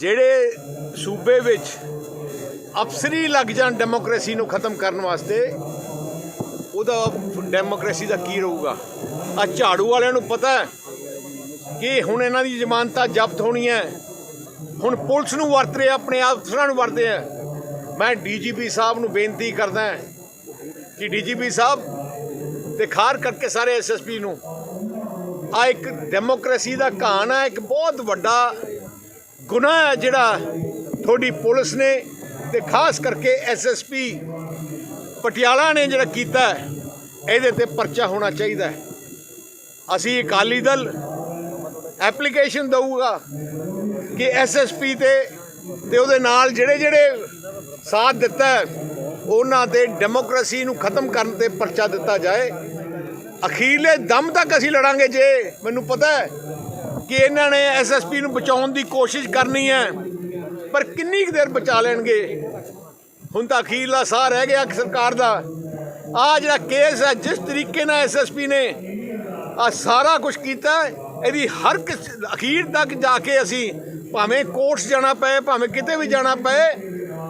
ਜਿਹੜੇ ਸੂਬੇ ਵਿੱਚ ਅਫਸਰੀ ਲੱਗ ਜਾਣ ਡੈਮੋਕ੍ਰੇਸੀ ਨੂੰ ਖਤਮ ਕਰਨ ਵਾਸਤੇ ਉਹਦਾ ਡੈਮੋਕ੍ਰੇਸੀ ਦਾ ਕੀ ਰਹੂਗਾ? ਆ ਝਾੜੂ ਵਾਲਿਆਂ ਨੂੰ ਪਤਾ ਹੈ ਕਿ ਹੁਣ ਇਹਨਾਂ ਦੀ ਜ਼ਮਾਨਤਾਂ ਜ਼ਬਤ ਹੋਣੀ ਹੈ। ਹੁਣ ਪੁਲਿਸ ਨੂੰ ਵਰਤ ਰਹੇ, ਆਪਣੇ ਅਫਸਰਾਂ ਨੂੰ ਵਰਤੇ ਆ। ਮੈਂ ਡੀਜੀਪੀ ਸਾਹਿਬ ਨੂੰ ਬੇਨਤੀ ਕਰਦਾ ਕਿ ਡੀਜੀਪੀ ਸਾਹਿਬ ਤੇ ਖਾਰ ਕਰਕੇ ਸਾਰੇ ਐਸਐਸਪੀ ਨੂੰ ਆ ਇੱਕ ਡੈਮੋਕ੍ਰੇਸੀ ਦਾ ਕਹਾਣ ਹੈ, ਇੱਕ ਬਹੁਤ ਵੱਡਾ ਗੁਨਾਹ ਹੈ ਜਿਹੜਾ ਤੁਹਾਡੀ ਪੁਲਿਸ ਨੇ ਤੇ ਖਾਸ ਕਰਕੇ ਐਸਐਸਪੀ ਪਟਿਆਲਾ ਨੇ ਜਿਹੜਾ ਕੀਤਾ ਇਹਦੇ ਤੇ ਪਰਚਾ ਹੋਣਾ ਚਾਹੀਦਾ ਹੈ। ਅਸੀਂ ਅਕਾਲੀ ਦਲ ਐਪਲੀਕੇਸ਼ਨ ਦਊਗਾ ਕਿ ਐਸਐਸਪੀ ਤੇ ਤੇ ਉਹਦੇ ਨਾਲ ਜਿਹੜੇ ਜਿਹੜੇ ਸਾਥ ਦਿੱਤਾ ਉਹਨਾਂ ਤੇ ਡੈਮੋਕ੍ਰੇਸੀ ਨੂੰ ਖਤਮ ਕਰਨ ਤੇ ਪਰਚਾ ਦਿੱਤਾ ਜਾਏ। ਅਖੀਰਲੇ ਦਮ ਤੱਕ ਅਸੀਂ ਲੜਾਂਗੇ ਜੇ, ਮੈਨੂੰ ਪਤਾ ਹੈ ਕਿ ਇਹਨਾਂ ਨੇ ਐਸਐਸਪੀ ਨੂੰ ਬਚਾਉਣ ਦੀ ਕੋਸ਼ਿਸ਼ ਕਰਨੀ ਹੈ, ਪਰ ਕਿੰਨੀ ਕੁ ਦੇਰ ਬਚਾ ਲੈਣਗੇ? ਹੁਣ ਤਾਂ ਅਖੀਰਲਾ ਸਾਹ ਰਹਿ ਗਿਆ ਸਰਕਾਰ ਦਾ। ਆ ਜਿਹੜਾ ਕੇਸ ਹੈ, ਜਿਸ ਤਰੀਕੇ ਨਾਲ ਐਸਐਸਪੀ ਨੇ ਆ ਸਾਰਾ ਕੁਝ ਕੀਤਾ, ਇਹਦੀ ਹਰ ਕਿਸ ਅਖੀਰ ਤੱਕ ਜਾ ਕੇ ਅਸੀਂ ਭਾਵੇਂ ਕੋਰਟਸ ਜਾਣਾ ਪਏ, ਭਾਵੇਂ ਕਿਤੇ ਵੀ ਜਾਣਾ ਪਏ,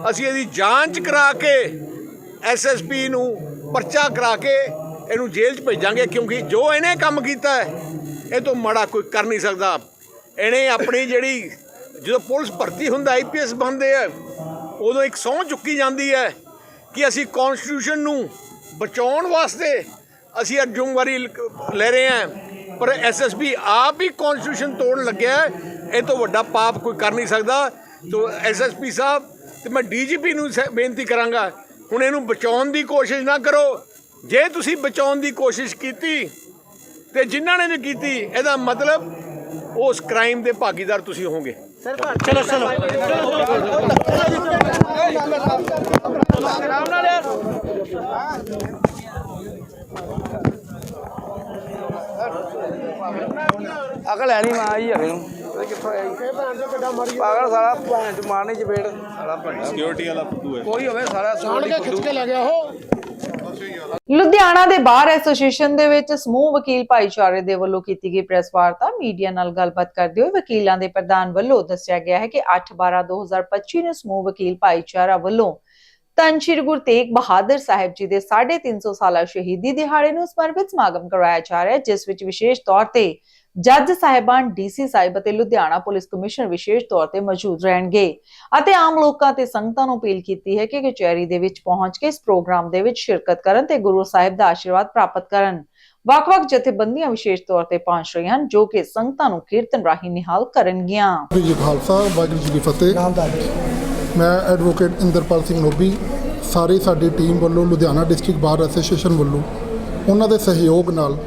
ਅਸੀਂ ਇਹਦੀ ਜਾਂਚ ਕਰਾ ਕੇ ਐਸਐਸਪੀ ਨੂੰ ਪਰਚਾ ਕਰਾ ਕੇ ਇਹਨੂੰ ਜੇਲ੍ਹ 'ਚ ਭੇਜਾਂਗੇ, ਕਿਉਂਕਿ ਜੋ ਇਹਨੇ ਕੰਮ ਕੀਤਾ ਹੈ, ਇਹ ਤੋਂ ਮਾੜਾ ਕੋਈ ਕਰ ਨਹੀਂ ਸਕਦਾ। ਇਹਨੇ ਆਪਣੀ ਜਿਹੜੀ ਜਦੋਂ ਪੁਲਿਸ ਭਰਤੀ ਹੁੰਦਾ ਆਈਪੀਐਸ ਬਣਦੇ ਆ ਉਦੋਂ ਇੱਕ ਸਹੁੰ ਚੁੱਕੀ ਜਾਂਦੀ ਹੈ ਕਿ ਅਸੀਂ ਕਨਸਟੀਟਿਊਸ਼ਨ ਨੂੰ ਬਚਾਉਣ ਵਾਸਤੇ ਅਸੀਂ ਅੱਜ ਜ਼ਿੰਮੇਵਾਰੀ ਲੈ ਰਹੇ ਹਾਂ। ਪਰ ਐਸਐਸਪੀ ਆਪ ਹੀ ਕਨਸਟੀਟਿਊਸ਼ਨ ਤੋੜਨ ਲੱਗਿਆ ਇਹ ਤੋਂ ਵੱਡਾ ਪਾਪ ਕੋਈ ਕਰ ਨਹੀਂ ਸਕਦਾ। ਤੋ ਐਸਐਸਪੀ ਸਾਹਿਬ, ਤੇ ਮੈਂ ਡੀਜੀਪੀ ਨੂੰ ਸ- ਬੇਨਤੀ ਕਰਾਂਗਾ, ਹੁਣ ਇਹਨੂੰ ਬਚਾਉਣ ਦੀ ਕੋਸ਼ਿਸ਼ ਨਾ ਕਰੋ। ਜੇ ਤੁਸੀਂ ਬਚਾਉਣ ਦੀ ਕੋਸ਼ਿਸ਼ ਕੀਤੀ, ਤੇ ਜਿਨ੍ਹਾਂ ਨੇ ਵੀ ਕੀਤੀ, ਇਹਦਾ ਮਤਲਬ ਉਸ ਕ੍ਰਾਈਮ ਦੇ ਭਾਗੀਦਾਰ ਤੁਸੀਂ ਹੋਵੋਗੇ। ਅਕਲ ਹੈ ਨਹੀਂ ਮਾਂ ਜੀ ਹੈਗੇ ਨੂੰ ਇਹ ਕਿੱਥੋਂ ਆਇਆ ਜੀ ਪਾਗਲ ਸਾਲਾ ਭੈਣ ਚ ਮਾਰਨੀ ਚਪੇੜ। ਸਾਲਾ ਸਿਕਿਉਰਿਟੀ ਵਾਲਾ ਫੁੱਦੂ ਹੈ। ਕੋਈ ਹੋਵੇ ਸਾਲਾ ਜਾਣ ਕੇ ਖਿੱਚ ਕੇ ਲੈ ਗਿਆ ਉਹ। ਲੁਧਿਆਣਾ ਦੇ ਬਾਰ ਐਸੋਸੀਏਸ਼ਨ ਦੇ ਵਿੱਚ ਸਮੂਹ ਵਕੀਲ ਭਾਈਚਾਰੇ ਦੇ ਵੱਲੋਂ ਕੀਤੀ ਗਈ ਪ੍ਰੈਸ ਵਾਰਤਾ ਮੀਡੀਆ ਨਾਲ ਗੱਲਬਾਤ ਕਰਦੇ ਹੋਏ ਵਕੀਲਾਂ ਦੇ ਪ੍ਰਧਾਨ ਵੱਲੋਂ ਦੱਸਿਆ ਗਿਆ ਹੈ ਕਿ 8/12/2025 ਨੂੰ ਸਮੂਹ ਵਕੀਲ ਭਾਈਚਾਰਾ ਵੱਲੋਂ ਧੰਨ ਸ਼੍ਰੀ ਗੁਰੂ ਤੇਗ ਬਹਾਦਰ ਸਾਹਿਬ ਜੀ ਦੇ 350 ਸਾਲਾ ਸ਼ਹੀਦੀ ਦਿਹਾੜੇ ਨੂੰ ਸਮਰਪਿਤ ਸਮਾਗਮ ਕਰਵਾਇਆ ਜਾ ਰਿਹਾ ਹੈ, ਜਿਸ ਵਿੱਚ ਵਿਸ਼ੇਸ਼ ਤੌਰ ਤੇ ਜੱਜ ਸਾਹਿਬਾਨ ਡੀਸੀ ਸਾਹਿਬ ਅਤੇ ਲੁਧਿਆਣਾ ਪੁਲਿਸ ਕਮਿਸ਼ਨਰ ਵਿਸ਼ੇਸ਼ ਤੌਰ ਤੇ ਮੌਜੂਦ ਰਹਿਣਗੇ। ਅਤੇ ਆਮ ਲੋਕਾਂ ਤੇ ਸੰਗਤਾਂ ਨੂੰ ਅਪੀਲ ਕੀਤੀ ਹੈ ਕਿ ਕਚਹਿਰੀ ਦੇ ਵਿੱਚ ਪਹੁੰਚ ਕੇ ਇਸ ਪ੍ਰੋਗਰਾਮ ਦੇ ਵਿੱਚ ਸ਼ਿਰਕਤ ਕਰਨ ਤੇ ਗੁਰੂ ਸਾਹਿਬ ਦਾ ਆਸ਼ੀਰਵਾਦ ਪ੍ਰਾਪਤ ਕਰਨ। ਵੱਖ-ਵੱਖ ਜਥੇਬੰਦੀਆਂ ਵਿਸ਼ੇਸ਼ ਤੌਰ ਤੇ ਪਹੁੰਚ ਰਹੀਆਂ ਹਨ ਜੋ ਕਿ ਸੰਗਤਾਂ ਨੂੰ ਕੀਰਤਨ ਰਾਹੀਂ ਨਿਹਾਲ ਕਰਨਗੀਆਂ। ਵਾਹਿਗੁਰੂ ਜੀ ਖਾਲਸਾ ਵਾਹਿਗੁਰੂ ਜੀ ਕੀ ਫਤਿਹ। ਮੈਂ ਐਡਵੋਕੇਟ ਇੰਦਰਪਾਲ ਸਿੰਘ ਨੋਬੀ ਸਾਰੀ ਸਾਡੀ ਟੀਮ ਵੱਲੋਂ ਲੁਧਿਆਣਾ ਡਿਸਟ੍ਰਿਕਟ ਬਾਰ ਐਸੋਸੀਏਸ਼ਨ ਵੱਲੋਂ ਉਹਨਾਂ ਦੇ ਸਹਿਯੋਗ ਨਾਲ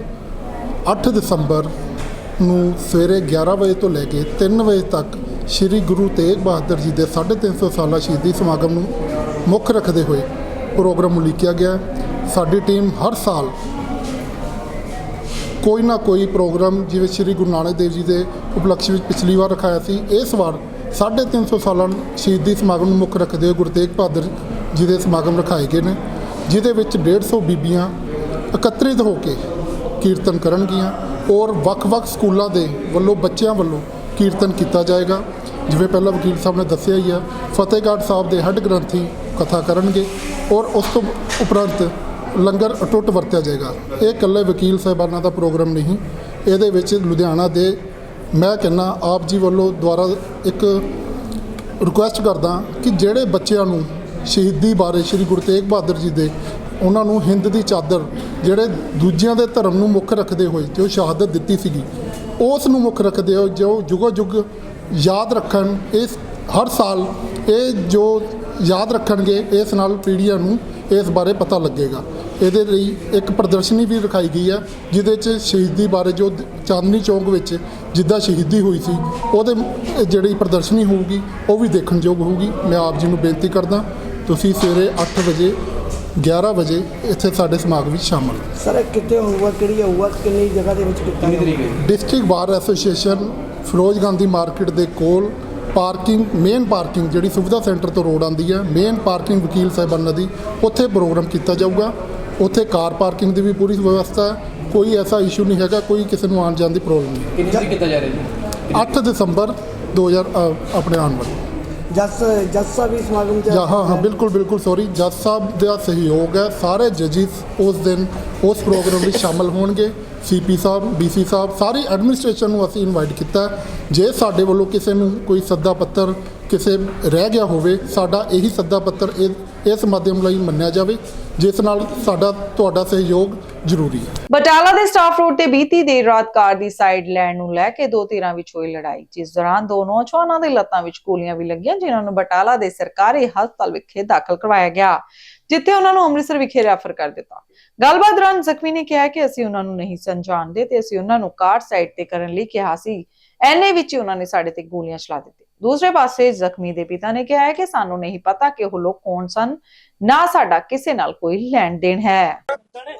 8 ਦਸੰਬਰ ਨੂੰ ਸਵੇਰੇ 11 ਵਜੇ ਤੋਂ ਲੈ ਕੇ 3 ਵਜੇ ਤੱਕ ਸ੍ਰੀ ਗੁਰੂ ਤੇਗ ਬਹਾਦਰ ਜੀ ਦੇ 350 ਸਾਲਾ ਸ਼ਹੀਦੀ ਸਮਾਗਮ ਨੂੰ ਮੁੱਖ ਰੱਖਦੇ ਹੋਏ ਪ੍ਰੋਗਰਾਮ ਉਲੀਕਿਆ ਗਿਆ। ਸਾਡੀ ਟੀਮ ਹਰ ਸਾਲ ਕੋਈ ਨਾ ਕੋਈ ਪ੍ਰੋਗਰਾਮ ਜਿਵੇਂ ਸ੍ਰੀ ਗੁਰੂ ਨਾਨਕ ਦੇਵ ਜੀ ਦੇ ਉਪਲਕਸ਼ ਵਿੱਚ ਪਿਛਲੀ ਵਾਰ ਰਖਾਇਆ ਸੀ, ਇਸ ਵਾਰ 350 ਸਾਲਾਂ ਸ਼ਹੀਦੀ ਸਮਾਗਮ ਨੂੰ ਮੁੱਖ ਰੱਖਦੇ ਹੋਏ ਗੁਰੂ ਤੇਗ ਬਹਾਦਰ ਜੀ ਦੇ ਸਮਾਗਮ ਰਖਾਏ ਗਏ ਨੇ, ਜਿਹਦੇ ਵਿੱਚ 150 ਬੀਬੀਆਂ ਇਕੱਤਰਿਤ ਹੋ ਕੇ ਕੀਰਤਨ ਕਰਨਗੀਆਂ। ਔਰ ਵੱਖ-ਵੱਖ ਸਕੂਲਾਂ ਦੇ ਵੱਲੋਂ, ਬੱਚਿਆਂ ਵੱਲੋਂ ਕੀਰਤਨ ਕੀਤਾ ਜਾਏਗਾ। ਜਿਵੇਂ ਪਹਿਲਾਂ ਵਕੀਲ ਸਾਹਿਬ ਨੇ ਦੱਸਿਆ ਹੀ ਆ, ਫਤਿਹਗੜ੍ਹ ਸਾਹਿਬ ਦੇ ਹੱਡ ਗ੍ਰੰਥੀ ਕਥਾ ਕਰਨਗੇ ਔਰ ਉਸ ਤੋਂ ਉਪਰੰਤ ਲੰਗਰ ਅਟੁੱਟ ਵਰਤਿਆ ਜਾਏਗਾ। ਇਹ ਇਕੱਲੇ ਵਕੀਲ ਸਾਹਿਬਾਨਾਂ ਦਾ ਪ੍ਰੋਗਰਾਮ ਨਹੀਂ, ਇਹਦੇ ਵਿੱਚ ਲੁਧਿਆਣਾ ਦੇ ਮੈਂ ਕਹਿੰਦਾ ਆਪ ਜੀ ਵੱਲੋਂ ਦੁਆਰਾ ਇੱਕ ਰਿਕੁਐਸਟ ਕਰਦਾ ਕਿ ਜਿਹੜੇ ਬੱਚਿਆਂ ਨੂੰ ਸ਼ਹੀਦੀ ਬਾਰੇ ਸ੍ਰੀ ਗੁਰੂ ਤੇਗ ਬਹਾਦਰ ਜੀ ਦੇ ਉਹਨਾਂ ਨੂੰ ਹਿੰਦ ਦੀ ਚਾਦਰ ਜਿਹੜੇ ਦੂਜਿਆਂ ਦੇ ਧਰਮ ਨੂੰ ਮੁੱਖ ਰੱਖਦੇ ਹੋਏ ਜੋ ਸ਼ਹਾਦਤ ਦਿੱਤੀ ਸੀਗੀ, ਉਸ ਨੂੰ ਮੁੱਖ ਰੱਖਦੇ ਹੋ ਜੋ ਜੁਗੋ ਜੁਗ ਯਾਦ ਰੱਖਣ, ਇਸ ਹਰ ਸਾਲ ਇਹ ਜੋ ਯਾਦ ਰੱਖਣਗੇ, ਇਸ ਨਾਲ ਪੀੜ੍ਹੀਆਂ ਨੂੰ ਇਸ ਬਾਰੇ ਪਤਾ ਲੱਗੇਗਾ। ਇਹਦੇ ਲਈ ਇੱਕ ਪ੍ਰਦਰਸ਼ਨੀ ਵੀ ਰਖਾਈ ਗਈ ਹੈ ਜਿਹਦੇ 'ਚ ਸ਼ਹੀਦੀ ਬਾਰੇ ਜੋ ਚਾਂਦਨੀ ਚੌਂਕ ਵਿੱਚ ਜਿੱਦਾਂ ਸ਼ਹੀਦੀ ਹੋਈ ਸੀ, ਉਹਦੇ ਜਿਹੜੀ ਪ੍ਰਦਰਸ਼ਨੀ ਹੋਊਗੀ, ਉਹ ਵੀ ਦੇਖਣਯੋਗ ਹੋਊਗੀ। ਮੈਂ ਆਪ ਜੀ ਨੂੰ ਬੇਨਤੀ ਕਰਦਾ, ਤੁਸੀਂ ਸਵੇਰੇ 8 ਵਜੇ 11 ਵਜੇ ਇੱਥੇ ਸਾਡੇ ਸਮਾਗਮ ਵਿੱਚ ਸ਼ਾਮਲ। ਹੋ ਸਰ ਕਿੱਥੇ ਹੋਊਗਾ ਕਿਹੜੀ ਹੋਊਗਾ ਕਿੰਨੀ ਜਗ੍ਹਾ ਦੇ ਵਿੱਚ ਕੀਤਾ ਜਾਊਗਾ district bar association Firoz Gandhi market ਦੇ ਕੋਲ ਪਾਰਕਿੰਗ ਮੇਨ ਪਾਰਕਿੰਗ ਜਿਹੜੀ ਸੁਵਿਧਾ ਸੈਂਟਰ ਤੋਂ ਰੋਡ ਆਉਂਦੀ ਹੈ ਮੇਨ ਪਾਰਕਿੰਗ ਵਕੀਲ ਸਾਹਿਬਾਨਾਂ ਦੀ ਉੱਥੇ ਪ੍ਰੋਗਰਾਮ ਕੀਤਾ ਜਾਊਗਾ। ਉੱਥੇ ਕਾਰ ਪਾਰਕਿੰਗ ਦੀ ਵੀ ਪੂਰੀ ਵਿਵਸਥਾ ਹੈ। ਕੋਈ ਐਸਾ ਇਸ਼ੂ ਨਹੀਂ ਹੈਗਾ ਕੋਈ ਕਿਸੇ ਨੂੰ ਆਉਣ ਜਾਣ ਦੀ ਪ੍ਰੋਬਲਮ ਨਹੀਂ। ਕਿੰਨੀ ਤਰੀਕ ਕੀਤਾ ਜਾ ਰਿਹਾ ਜੀ 8 ਦਸੰਬਰ 2000 ਅ, ਆਪਣੇ ਆਉਣ ਵਾਲੇ। ਜਸ ਜਸ ਸਾਹਿਬ ਵੀ ਸਮਾਗਮ ਜਾਂ ਹਾਂ ਹਾਂ ਬਿਲਕੁਲ ਬਿਲਕੁਲ ਸੌਰੀ ਜੱਜ ਸਾਹਿਬ ਦਾ ਸਹਿਯੋਗ ਹੈ ਸਾਰੇ ਜੱਜਿਸ ਉਸ ਦਿਨ ਉਸ ਪ੍ਰੋਗਰਾਮ ਵਿੱਚ ਸ਼ਾਮਲ ਹੋਣਗੇ ਸੀਪੀ ਸਾਹਿਬ ਡੀਸੀ ਸਾਹਿਬ ਸਾਰੀ ਐਡਮਿਨਿਸਟ੍ਰੇਸ਼ਨ ਨੂੰ ਅਸੀਂ ਇਨਵਾਈਟ ਕੀਤਾ। ਜੇ ਸਾਡੇ ਵੱਲੋਂ ਕਿਸੇ ਨੂੰ ਕੋਈ ਸੱਦਾ ਪੱਤਰ ਕਿਸੇ ਰਹਿ ਗਿਆ ਹੋਵੇ, ਸਾਡਾ ਇਹੀ ਸੱਦਾ ਪੱਤਰ ਇਹ- ਇਸ ਮਾਧਿਅਮ ਲਈ ਮੰਨਿਆ ਜਾਵੇ, ਜਿਸ ਨਾਲ ਸਾਡਾ, ਤੁਹਾਡਾ ਸਹਿਯੋਗ ਜ਼ਰੂਰੀ ਹੈ। ਬਟਾਲਾ ਦੇ ਸਟਾਫ ਰੋਡ ਤੇ ਬੀਤੀ ਦੇਰ ਰਾਤ ਕਾਰ ਦੀ ਸਾਈਡ ਲੈਣ ਨੂੰ ਲੈ ਕੇ ਦੋ ਧਿਰਾਂ ਵਿੱਚ ਹੋਈ ਲੜਾਈ, ਜਿਸ ਦੌਰਾਨ ਦੋ ਨੌਜਵਾਨਾਂ ਦੇ ਲੱਤਾਂ ਵਿੱਚ ਗੋਲੀਆਂ ਵੀ ਲੱਗੀਆਂ, ਜਿਨ੍ਹਾਂ ਨੂੰ ਬਟਾਲਾ ਦੇ ਸਰਕਾਰੀ ਹਸਪਤਾਲ ਵਿਖੇ ਦਾਖਲ ਕਰਵਾਇਆ ਗਿਆ, ਜਿੱਥੇ ਉਹਨਾਂ ਨੂੰ ਅੰਮ੍ਰਿਤਸਰ ਵਿਖੇ ਰੈਫਰ ਕਰ ਦਿੱਤਾ। ਗੱਲਬਾਤ ਦੌਰਾਨ ਜ਼ਖਮੀ ਨੇ ਕਿਹਾ ਕਿ ਅਸੀਂ ਉਹਨਾਂ ਨੂੰ ਨਹੀਂ ਸਮਝਾਣਦੇ ਤੇ ਅਸੀਂ ਉਹਨਾਂ ਨੂੰ ਕਾਰ ਸਾਈਡ ਤੇ ਕਰਨ ਲਈ ਕਿਹਾ ਸੀ। ਐਨੇ ਵਿੱਚ ਉਹਨਾਂ ਨੇ ਸਾਡੇ ਤੇ ਗੋਲੀਆਂ ਚਲਾ ਦਿੱਤੀਆਂ। ਦੂਸਰੇ ਪਾਸੇ ਜ਼ਖਮੀ ਦੇ ਪਿਤਾ ਨੇ ਕਿਹਾ ਹੈ ਕਿ ਸਾਨੂੰ ਨਹੀਂ ਪਤਾ ਕਿ ਉਹ ਲੋਕ ਕੌਣ ਸਨ ਨਾ ਸਾਡਾ ਕਿਸੇ ਨਾਲ ਕੋਈ ਲੈਣ ਦੇਣ ਹੈ।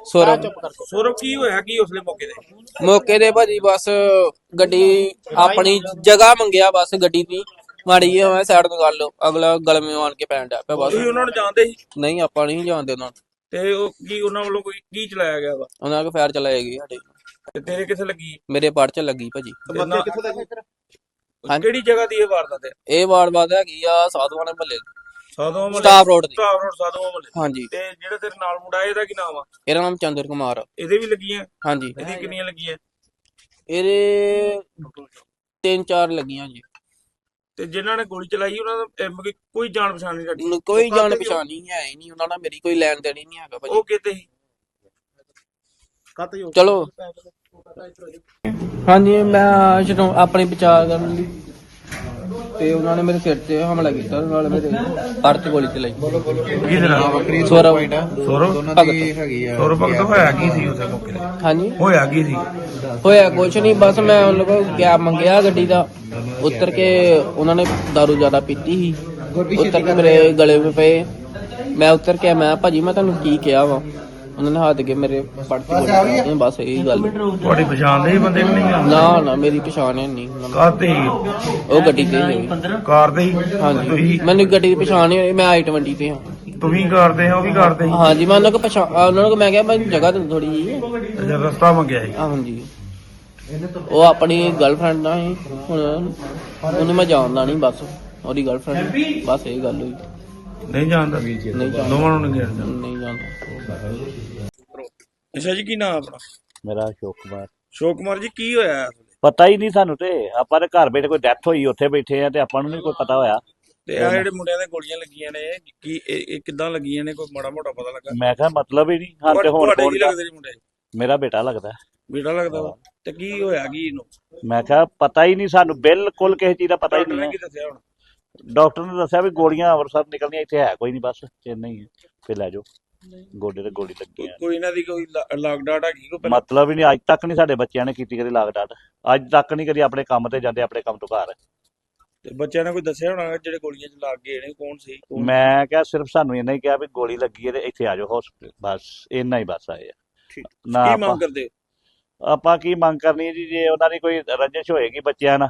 ਸੌਰਵ। ਸੌਰਵ ਕੀ ਹੋਇਆ? ਕੀ ਉਸਲੇ ਮੌਕੇ ਤੇ? ਮੌਕੇ ਤੇ ਭਾਜੀ ਬਸ ਗੱਡੀ ਆਪਣੀ ਜਗ੍ਹਾ ਮੰਗਿਆ ਬਸ ਗੱਡੀ ਦੀ। ਮਾੜੀ ਜਿਹੀ ਮੈਂ ਸਾਈਡ ਤੋਂ ਕਰ ਲਓ ਅਗਲਾ ਗਲਮੇ ਆਣ ਕੇ ਪੈਣ ਡਿਆ ਪਿਆ ਬਸ। ਤੁਸੀਂ ਉਹਨਾਂ ਨੂੰ ਜਾਣਦੇ ਸੀ? ਨਹੀਂ ਆਪਾਂ ਨਹੀਂ ਜਾਣਦੇ ਉਹਨਾਂ ਨੂੰ। ਤੇ ਉਹ ਕੀ ਉਹਨਾਂ ਵੱਲੋਂ ਕੋਈ ਕੀ ਚਲਾਇਆ ਗਿਆ ਵਾ? ਉਹਨਾਂ ਕੋ ਫਾਇਰ ਚਲਾਏਗੀ ਸਾਡੇ। ਤੇ ਤੇਰੇ ਕਿੱਥੇ ਲੱਗੀ? ਮੇਰੇ ਪੜ ਚ ਲੱਗੀ ਭਾਜੀ। ਬੰਦੇ ਕਿੱਥੇ ਦਾ ਹਾਂਜੀ। ਕਿਹੜੀ ਜਗ੍ਹਾ ਦੀ ਇਹ ਵਾਰਦਾਤ ਹੈ? ਇਹ ਵਾਰ ਬਾਦ ਹੈਗੀ ਆ ਸਾਧੂਆਂ ਦੇ ਮਹੱਲੇ ਸਾਧੂ ਮਹੱਲੇ? ਸਟਾਫ ਰੋਡ ਦੀ। ਸਟਾਫ ਰੋਡ ਸਾਧੂ ਮਹੱਲੇ ਹਾਂਜੀ। ਤੇ ਜਿਹੜਾ ਤੇਰੇ ਨਾਲ ਮੁੰਡਾ ਇਹਦਾ ਕੀ ਨਾਮ ਆ? ਇਹਦਾ ਨਾਮ ਚੰਦਰ ਕੁਮਾਰ ਆ। ਇਹਦੇ ਵੀ ਲੱਗੀਆਂ? ਹਾਂਜੀ। ਇਹਦੀ ਕਿੰਨੀਆਂ ਲੱਗੀਆਂ? ਇਹਦੇ ਤਿੰਨ ਚਾਰ ਲੱਗੀਆਂ ਜੀ। ਤੇ ਜਿਨ੍ਹਾਂ ਨੇ ਗੋਲੀ ਚਲਾਈ ਉਹਨਾਂ ਦਾ ਮਤਲਬ ਕਿ ਕੋਈ ਜਾਣ ਪਛਾਣ ਨਹੀਂ ਸਾਡੀ। ਕੋਈ ਜਾਣ ਪਛਾਣ ਨਹੀਂ ਹੈ ਹੀ ਨਹੀਂ ਉਹਨਾਂ ਨਾਲ ਮੇਰੀ ਕੋਈ ਲੈਣ ਦੇਣ ਹੀ ਨਹੀਂ ਹੈਗਾ ਭਾਜੀ। ਉਹ ਕਿਤੇ ਸੀ ਚਲੋ। ਹਾਂਜੀ ਮੈਂ ਜਦੋਂ ਆਪਣੀ ਬਚਾਅ ਕਰਨ ਲਈ ਤੇ ਉਹਨਾਂ ਨੇ ਮੇਰੇ ਸਿਰ ਤੇ ਹਮਲਾ ਕੀਤਾ ਨਾਲ ਮੇਰੇ ਚ ਗੋਲੀ ਚਲਾਈ। ਕਿਹਦੇ ਨਾਲ ਸੌਰਵ। ਸੌਰਵ? ਭਗਤ। ਸੌਰਵ ਭਗਤ ਹੋਇਆ ਕੀ ਸੀ ਉਸੇ ਮੌਕੇ ਤੇ? ਹਾਂਜੀ। ਹੋਇਆ ਕੀ ਸੀ? ਹੋਇਆ ਕੁਛ ਨਹੀਂ ਬਸ ਮੈਂ ਉਹਨਾਂ ਕੋਲ ਗਿਆ ਮੰਗਿਆ ਗੱਡੀ ਦਾ। ਉਤਰ ਕੇ ਉਹਨਾਂ ਨੇ दारू ਜ਼ਿਆਦਾ ਪੀਤੀ ਸੀ। ਉਤਰ ਕੇ ਮੇਰੇ ਗਲੇ 'ਤੇ ਪਏ। ਮੈਂ ਉਤਰ ਕੇ ਮੈਂ ਭਾਜੀ ਮੈਂ ਤੁਹਾਨੂੰ ਕੀ ਕਿਹਾ ਵਾ? ਉਹਨਾਂ ਨੇ ਹੱਥ ਕੇ ਮੇਰੇ ਪੜ ਤੇ ਗੋਲੀ ਚਲਾਈ। ਬਸ ਇਹੀ ਗੱਲ। ਤੁਹਾਡੀ ਪਛਾਣ ਦੇ ਬੰਦੇ ਵੀ ਨਹੀਂ ਨਾ ਨਾ ਮੇਰੀ ਪਛਾਣ ਹੈ ਨਹੀਂ। ਉਹਨਾਂ ਨੂੰ। ਉਹ ਗੱਡੀ ਤੇ ਸੀ ਕਾਰ ਦੇ ਹੀ? ਹਾਂਜੀ। ਮੈਨੂੰ ਗੱਡੀ ਦੀ ਪਛਾਣ ਨਹੀਂ ਹੋਈ ਮੈਂ ਆਈ 20 ਤੇ ਹਾਂ। ਤੁਸੀਂ ਕਰਦੇ ਹੋ ਉਹ ਵੀ ਕਰਦੇ ਸੀ ਹਾਂਜੀ ਮੈਂ ਉਹਨਾਂ ਕੋ ਪਛਾਣ ਉਹਨਾਂ ਨੂੰ ਮੈਂ ਕਿਹਾ ਮੈਨੂੰ ਜਗ੍ਹਾ ਦੇ ਥੋੜੀ ਜੀ ਅੱਛਾ ਰਸਤਾ ਮੰਗਿਆ ਸੀ? ਹਾਂਜੀ। ਉਹ ਆਪਣੀ ਗਰਲਫ੍ਰੈਂਡ ਨਾਲ ਹੀ ਹੁਣ ਉਹਨੂੰ ਮੈਂ ਜਾਣਦਾ ਨਹੀਂ ਬਸ। ਉਹਦੀ ਗਰਲਫ੍ਰੈਂਡ ਬਸ ਇਹ ਗੱਲ ਹੋਈ। ਨਹੀਂ ਜਾਣਦਾ। ਦੋਵਾਂ ਨੂੰ ਨਹੀਂ ਜਾਣਦਾ। ਨਹੀਂ ਜਾਣਦਾ। ਅੱਛਾ ਜੀ ਕੀ ਨਾਮ ਆਪਣਾ? ਮੇਰਾ ਅਸ਼ੋਕ ਕੁਮਾਰ। ਸ਼ੋਕ ਕੁਮਾਰ ਜੀ ਕੀ ਹੋਇਆ? ਪਤਾ ਹੀ ਨਹੀਂ ਸਾਨੂੰ ਤੇ। ਆਪਾਂ ਦੇ ਘਰ ਬੈਠੇ ਕੋਈ ਡੈਥ ਹੋਈ ਉੱਥੇ ਬੈਠੇ ਆ ਤੇ ਆਪਾਂ ਨੂੰ ਨਹੀਂ ਕੋਈ ਪਤਾ ਹੋਇਆ। ਤੇ ਆ ਜਿਹੜੇ ਮੁੰਡਿਆਂ ਦੇ ਗੋਲੀਆਂ ਲੱਗੀਆਂ ਨੇ ਕੀ ਇਹ ਇਹ ਕਿੱਦਾਂ ਲੱਗੀਆਂ ਨੇ? ਕੋਈ ਮਾੜਾ ਮੋਟਾ ਪਤਾ ਲੱਗਾ? ਮੈਂ ਕਿਹਾ ਮਤਲਬ ਹੀ ਨਹੀਂ। ਹਾਂ ਤੇ ਹੁਣ ਤੁਹਾਡੇ ਕੌਣ ਕੀ ਲੱਗਦੇ ਜੀ ਮੁੰਡੇ? ਮੇਰਾ ਬੇਟਾ ਲੱਗਦਾ। ਬੇਟਾ ਲੱਗਦਾ ਵਾ? ਤੇ ਕੀ ਹੋਇਆ ਕੀ ਇਹਨੂੰ? ਮੈਂ ਕਿਹਾ ਪਤਾ ਹੀ ਨਹੀਂ ਸਾਨੂੰ। ਬਿਲਕੁਲ ਕਿਸੇ ਚੀਜ਼ ਦਾ ਪਤਾ ਹੀ ਡਾਕਟਰ ਨੇ ਨਹੀਂ ਕੀ ਦੱਸਿਆ ਹੁਣ? ਡਾਕਟਰ ਨੇ ਦੱਸਿਆ ਵੀ ਗੋਲੀਆਂ ਅੰਮ੍ਰਿਤਸਰ ਨਿਕਲਣੀਆਂ ਇੱਥੇ ਹੈ ਕੋਈ ਨਹੀਂ ਬਸ ਚੇਨਈ ਹੈ। ਫਿਰ ਲੈ ਜਾਓ। ਗੋਡੇ ਤੇ ਗੋਲੀ ਲੱਗੀ ਆ। ਕੋਈ ਇਹਨਾਂ ਦੀ ਕੋਈ ਲਾਗ ਡਾਟ ਹੈਗੀ ਕੋਈ ਪਹਿਲਾਂ? ਮਤਲਬ ਹੀ ਨਹੀਂ ਅੱਜ ਤੱਕ ਨਹੀਂ ਸਾਡੇ ਬੱਚਿਆਂ ਨੇ ਕੀਤੀ ਕਦੀ ਲਾਗ ਡਾਟ। ਅੱਜ ਤੱਕ ਨਹੀਂ ਕਦੀ ਆਪਣੇ ਕੰਮ ਤੇ ਜਾਂਦੇ ਆਪਣੇ ਕੰਮ ਤੋਂ ਘਰ। ਤੇ ਬੱਚਿਆਂ ਨੇ ਕੋਈ ਦੱਸਿਆ ਹੋਣਾ ਜਿਹੜੇ ਗੋਲੀਆਂ ਚ ਲੱਗ ਗਏ ਨੇ ਕੌਣ ਸੀ ਕੌਣ ਮੈਂ ਕਿਹਾ ਸਿਰਫ ਸਾਨੂੰ ਇੰਨਾ ਹੀ ਕਿਹਾ ਵੀ ਗੋਲੀ ਲੱਗੀ ਹੈ ਤੇ ਇੱਥੇ ਆ ਜਾਓ ਹਸਪੀਟਲ ਬਸ ਇੰਨਾ ਹੀ ਬਸ ਆਏ ਆ। ਠੀਕ। ਨਾ ਕੀ ਆਪਾਂ ਮੰਗ ਕਰਦੇ? ਹੋ? ਆਪਾਂ ਕੀ ਮੰਗ ਕਰਨੀ ਹੈ ਜੀ ਜੇ ਉਹਨਾਂ ਦੀ ਕੋਈ ਰੰਜਿਸ਼ ਹੋਏਗੀ ਬੱਚਿਆਂ ਨਾਲ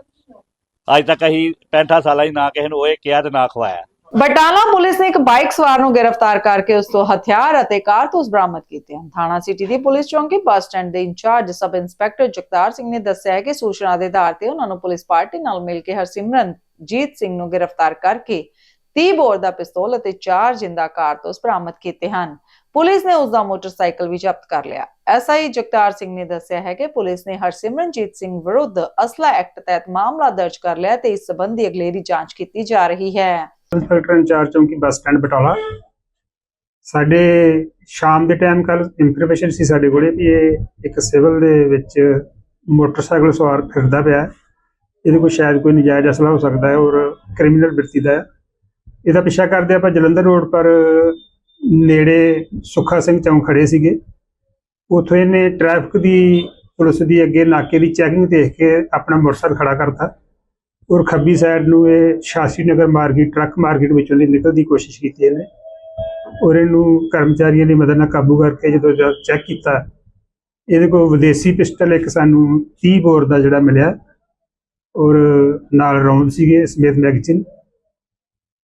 ਅੱਜ ਤੱਕ ਅਸੀਂ 65 ਸਾਲਾਂ ਹੀ ਨਾ ਕਿਸੇ ਨੂੰ ਓਏ ਕਿਹਾ ਤੇ ਨਾ ਖਵਾਇਆ। ਬਟਾਲਾ ਪੁਲਿਸ ਨੇ ਇੱਕ ਬਾਈਕ ਸਵਾਰ ਨੂੰ ਗ੍ਰਿਫਤਾਰ ਕਰਕੇ ਉਸ ਤੋਂ ਹਥਿਆਰ ਅਤੇ ਕਾਰਤੂਸ ਬਰਾਮਦ ਕੀਤੇ ਹਨ। ਥਾਣਾ ਸਿਟੀ ਦੀ ਪੁਲਿਸ ਚੌਂਕੀ ਬੱਸ ਸਟੈਂਡ ਦੇ incharge sub inspector Jagtar Singh ਨੇ ਦੱਸਿਆ ਕਿ ਸੂਚਨਾ ਦੇ ਆਧਾਰ ਤੇ ਉਹਨਾਂ ਨੂੰ ਪੁਲਿਸ ਪਾਰਟੀ ਨਾਲ ਮਿਲ ਕੇ ਹਰਸਿਮਰਨ ਜੀਤ ਸਿੰਘ ਨੂੰ ਗ੍ਰਿਫਤਾਰ ਕਰਕੇ 30 ਬੋਰ ਦਾ ਪਿਸਤੌਲ ਅਤੇ 4 ਜਿੰਦਾ ਕਾਰਤੂਸ ਬਰਾਮਦ ਕੀਤੇ ਹਨ। ਪੁਲਿਸ ਨੇ ਉਸ ਦਾ ਮੋਟਰਸਾਈਕਲ ਵੀ ਜ਼ਬਤ ਕਰ ਲਿਆ। ਐਸਆਈ ਜਗਤਾਰ ਸਿੰਘ ਨੇ ਦੱਸਿਆ ਹੈ ਕਿ ਪੁਲਿਸ ਨੇ ਹਰਸਿਮਰਨਜੀਤ ਸਿੰਘ ਵਿਰੁੱਧ ਅਸਲਾ ਐਕਟ ਤਹਿਤ ਮਾਮਲਾ ਦਰਜ ਕਰ ਲਿਆ ਤੇ ਇਸ ਸੰਬੰਧੀ ਅਗਲੇਰੀ ਜਾਂਚ ਕੀਤੀ ਜਾ ਰਹੀ ਹੈ। ਇੰਸਪੈਕਟਰ ਇੰਚਾਰਜ ਚੌਂਕੀ ਬੱਸ ਸਟੈਂਡ ਬਟਾਲਾ। ਸਾਡੇ ਸ਼ਾਮ ਦੇ ਟਾਈਮ ਕੱਲ ਇਨਫੋਰਮੇਸ਼ਨ ਸੀ ਸਾਡੇ ਕੋਲੇ ਵੀ ਇਹ ਇੱਕ ਸਿਵਲ ਦੇ ਵਿੱਚ ਮੋਟਰਸਾਈਕਲ ਸਵਾਰ ਫਿਰਦਾ ਪਿਆ ਇਹਦੇ ਕੋਲ ਸ਼ਾਇਦ ਕੋਈ ਨਜਾਇਜ਼ ਅਸਲਾ ਹੋ ਸਕਦਾ ਹੈ ਔਰ ਕ੍ਰਿਮੀਨਲ ਬਿਰਤੀ ਦਾ ਹੈ। ਇਹਦਾ ਪਿੱਛਾ ਕਰਦੇ ਆਪਾਂ ਜਲੰਧਰ ਰੋਡ ਪਰ ਨੇੜੇ ਸੁੱਖਾ ਸਿੰਘ ਚੌਂਕ ਖੜੇ ਸੀਗੇ। ਉੱਥੋਂ ਇਹਨੇ ਟ੍ਰੈਫਿਕ ਦੀ, ਪੁਲਿਸ ਦੀ ਅੱਗੇ ਨਾਕੇ ਦੀ ਚੈਕਿੰਗ ਦੇਖ ਕੇ ਆਪਣਾ ਮੋਟਰਸਾਈਕਲ ਖੜਾ ਕਰਤਾ। ਔਰ ਖੱਬੀ ਸਾਈਡ ਨੂੰ ਇਹ ਸ਼ਾਸੀ ਨਗਰ ਮਾਰਕੀਟ, ਟਰੱਕ ਮਾਰਕੀਟ ਵਿੱਚੋਂ ਦੀ ਨਿਕਲਣ ਦੀ ਕੋਸ਼ਿਸ਼ ਕੀਤੀ ਇਹਨੇ। ਔਰ ਇਹਨੂੰ ਕਰਮਚਾਰੀਆਂ ਦੀ ਮਦਦ ਨਾਲ ਕਾਬੂ ਕਰਕੇ ਜਦੋਂ ਚੈੱਕ ਕੀਤਾ, ਇਹਦੇ ਕੋਲ ਵਿਦੇਸ਼ੀ ਪਿਸਟਲ ਇੱਕ ਸਾਨੂੰ 30 ਬੋਰ ਦਾ ਜਿਹੜਾ ਮਿਲਿਆ। ਔਰ ਨਾਲ ਰੌਂਦ ਸੀਗੇ, ਸਮੇਤ ਮੈਗਜ਼ੀਨ।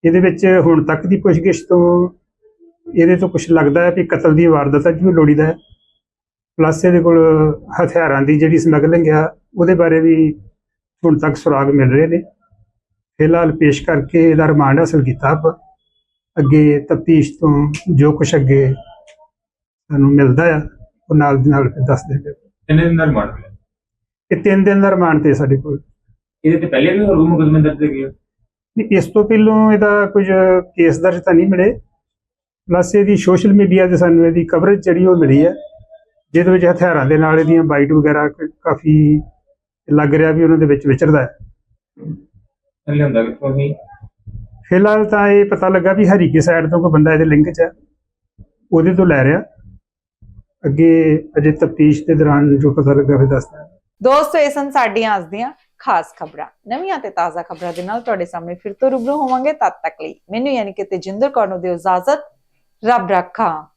ਇਹਦੇ ਵਿੱਚ ਹੁਣ ਤੱਕ ਦੀ ਪੁੱਛਗਿੱਛ ਤੋਂ ਇਹਦੇ ਤੋਂ ਕੁਝ ਲੱਗਦਾ ਹੈ ਕਿ ਕਤਲ ਦੀ ਵਾਰਦਾਤ ਅੱਜ ਵੀ ਲੋੜੀਦਾ ਹੈ। ਪਲੱਸ ਇਹਦੇ ਕੋਲ ਹਥਿਆਰਾਂ ਦੀ ਜਿਹੜੀ ਸਮਗਲਿੰਗ ਆ ਉਹਦੇ ਬਾਰੇ ਵੀ ਹੁਣ ਤੱਕ ਸੁਰਾਗ ਮਿਲ ਰਹੇ ਨੇ। ਫਿਲਹਾਲ ਪੇਸ਼ ਕਰਕੇ ਇਹਦਾ ਰਿਮਾਂਡ ਹਾਸਲ ਕੀਤਾ ਆਪਾਂ। ਅੱਗੇ ਤਫਤੀਸ਼ ਤੋਂ ਜੋ ਕੁਛ ਅੱਗੇ ਸਾਨੂੰ ਮਿਲਦਾ ਆ ਉਹ ਨਾਲ ਦੀ ਨਾਲ ਦੱਸ ਦੇਗੇ ਕਿੰਨੇ ਦਿਨ ਦਾ ਰਿਮਾਂਡ ਮਿਲਿਆ? ਇਹ ਤਿੰਨ ਦਿਨ ਦਾ ਰਿਮਾਂਡ ਤੇ ਸਾਡੇ ਕੋਲ। ਇਹਦੇ ਤੇ ਪਹਿਲੇ ਵੀ ਹੋਰ ਮੁਕਦਮੇ ਦਰਜ ਨਹੀਂ, ਇਸ ਤੋਂ ਪਹਿਲਾਂ ਇਹਦਾ ਕੁਝ ਕੇਸ ਦਰਜ ਤਾਂ ਨਹੀਂ ਮਿਲੇ। ਪਲੱਸ ਇਹਦੀ ਸੋਸ਼ਲ ਮੀਡੀਆ ਤੇ ਸਾਨੂੰ ਇਹਦੀ ਕਵਰੇਜ ਜਿਹੜੀ ਉਹ ਮਿਲੀ ਹੈ ਜਿਹਦੇ ਵਿੱਚ ਹਥਿਆਰਾਂ ਦੇ ਨਾਲ ਇਹਦੀਆਂ ਬਾਈਟ ਵਗੈਰਾ ਕਾਫੀ ਲੱਗ ਰਿਹਾ ਵੀ ਉਹਨਾਂ ਦੇ ਵਿੱਚ ਵਿਚਰਦਾ ਹੈ। ਲਿਆਂਦਾ ਕਿੱਥੋਂ ਸੀ? ਫਿਲਹਾਲ ਤਾਂ ਇਹ ਪਤਾ ਲੱਗਾ ਵੀ ਹਰੀਕੇ ਸਾਈਡ ਤੋਂ ਕੋਈ ਬੰਦਾ ਇਹਦੇ ਲਿੰਕ 'ਚ ਹੈ ਉਹਦੇ ਤੋਂ ਲੈ ਰਿਹਾ। ਅੱਗੇ ਅਜੇ ਤਫਤੀਸ਼ ਦੇ ਦੌਰਾਨ ਜੋ ਪਤਾ ਲੱਗਾ ਫਿਰ ਦੱਸਦਾ। ਦੋਸਤੋ ਇਹ ਸਨ ਸਾਡੀਆਂ ਅੱਜ ਦੀਆਂ ਖਾਸ ਖਬਰਾਂ। ਨਵੀਆਂ ਤੇ ਤਾਜ਼ਾ ਖਬਰਾਂ ਦੇ ਨਾਲ ਤੁਹਾਡੇ ਸਾਹਮਣੇ ਫਿਰ ਤੋਂ ਰੂਬਰੂ ਹੋਵਾਂਗੇ ਤਦ ਤੱਕ ਲਈ। ਮੈਨੂੰ ਯਾਨੀ ਕਿ ਤੇਜਿੰਦਰ ਕੌਰ ਨੂੰ ਦਿਓ ਇਜਾਜ਼ਤ। ਰੱਬ ਰੱਖਾ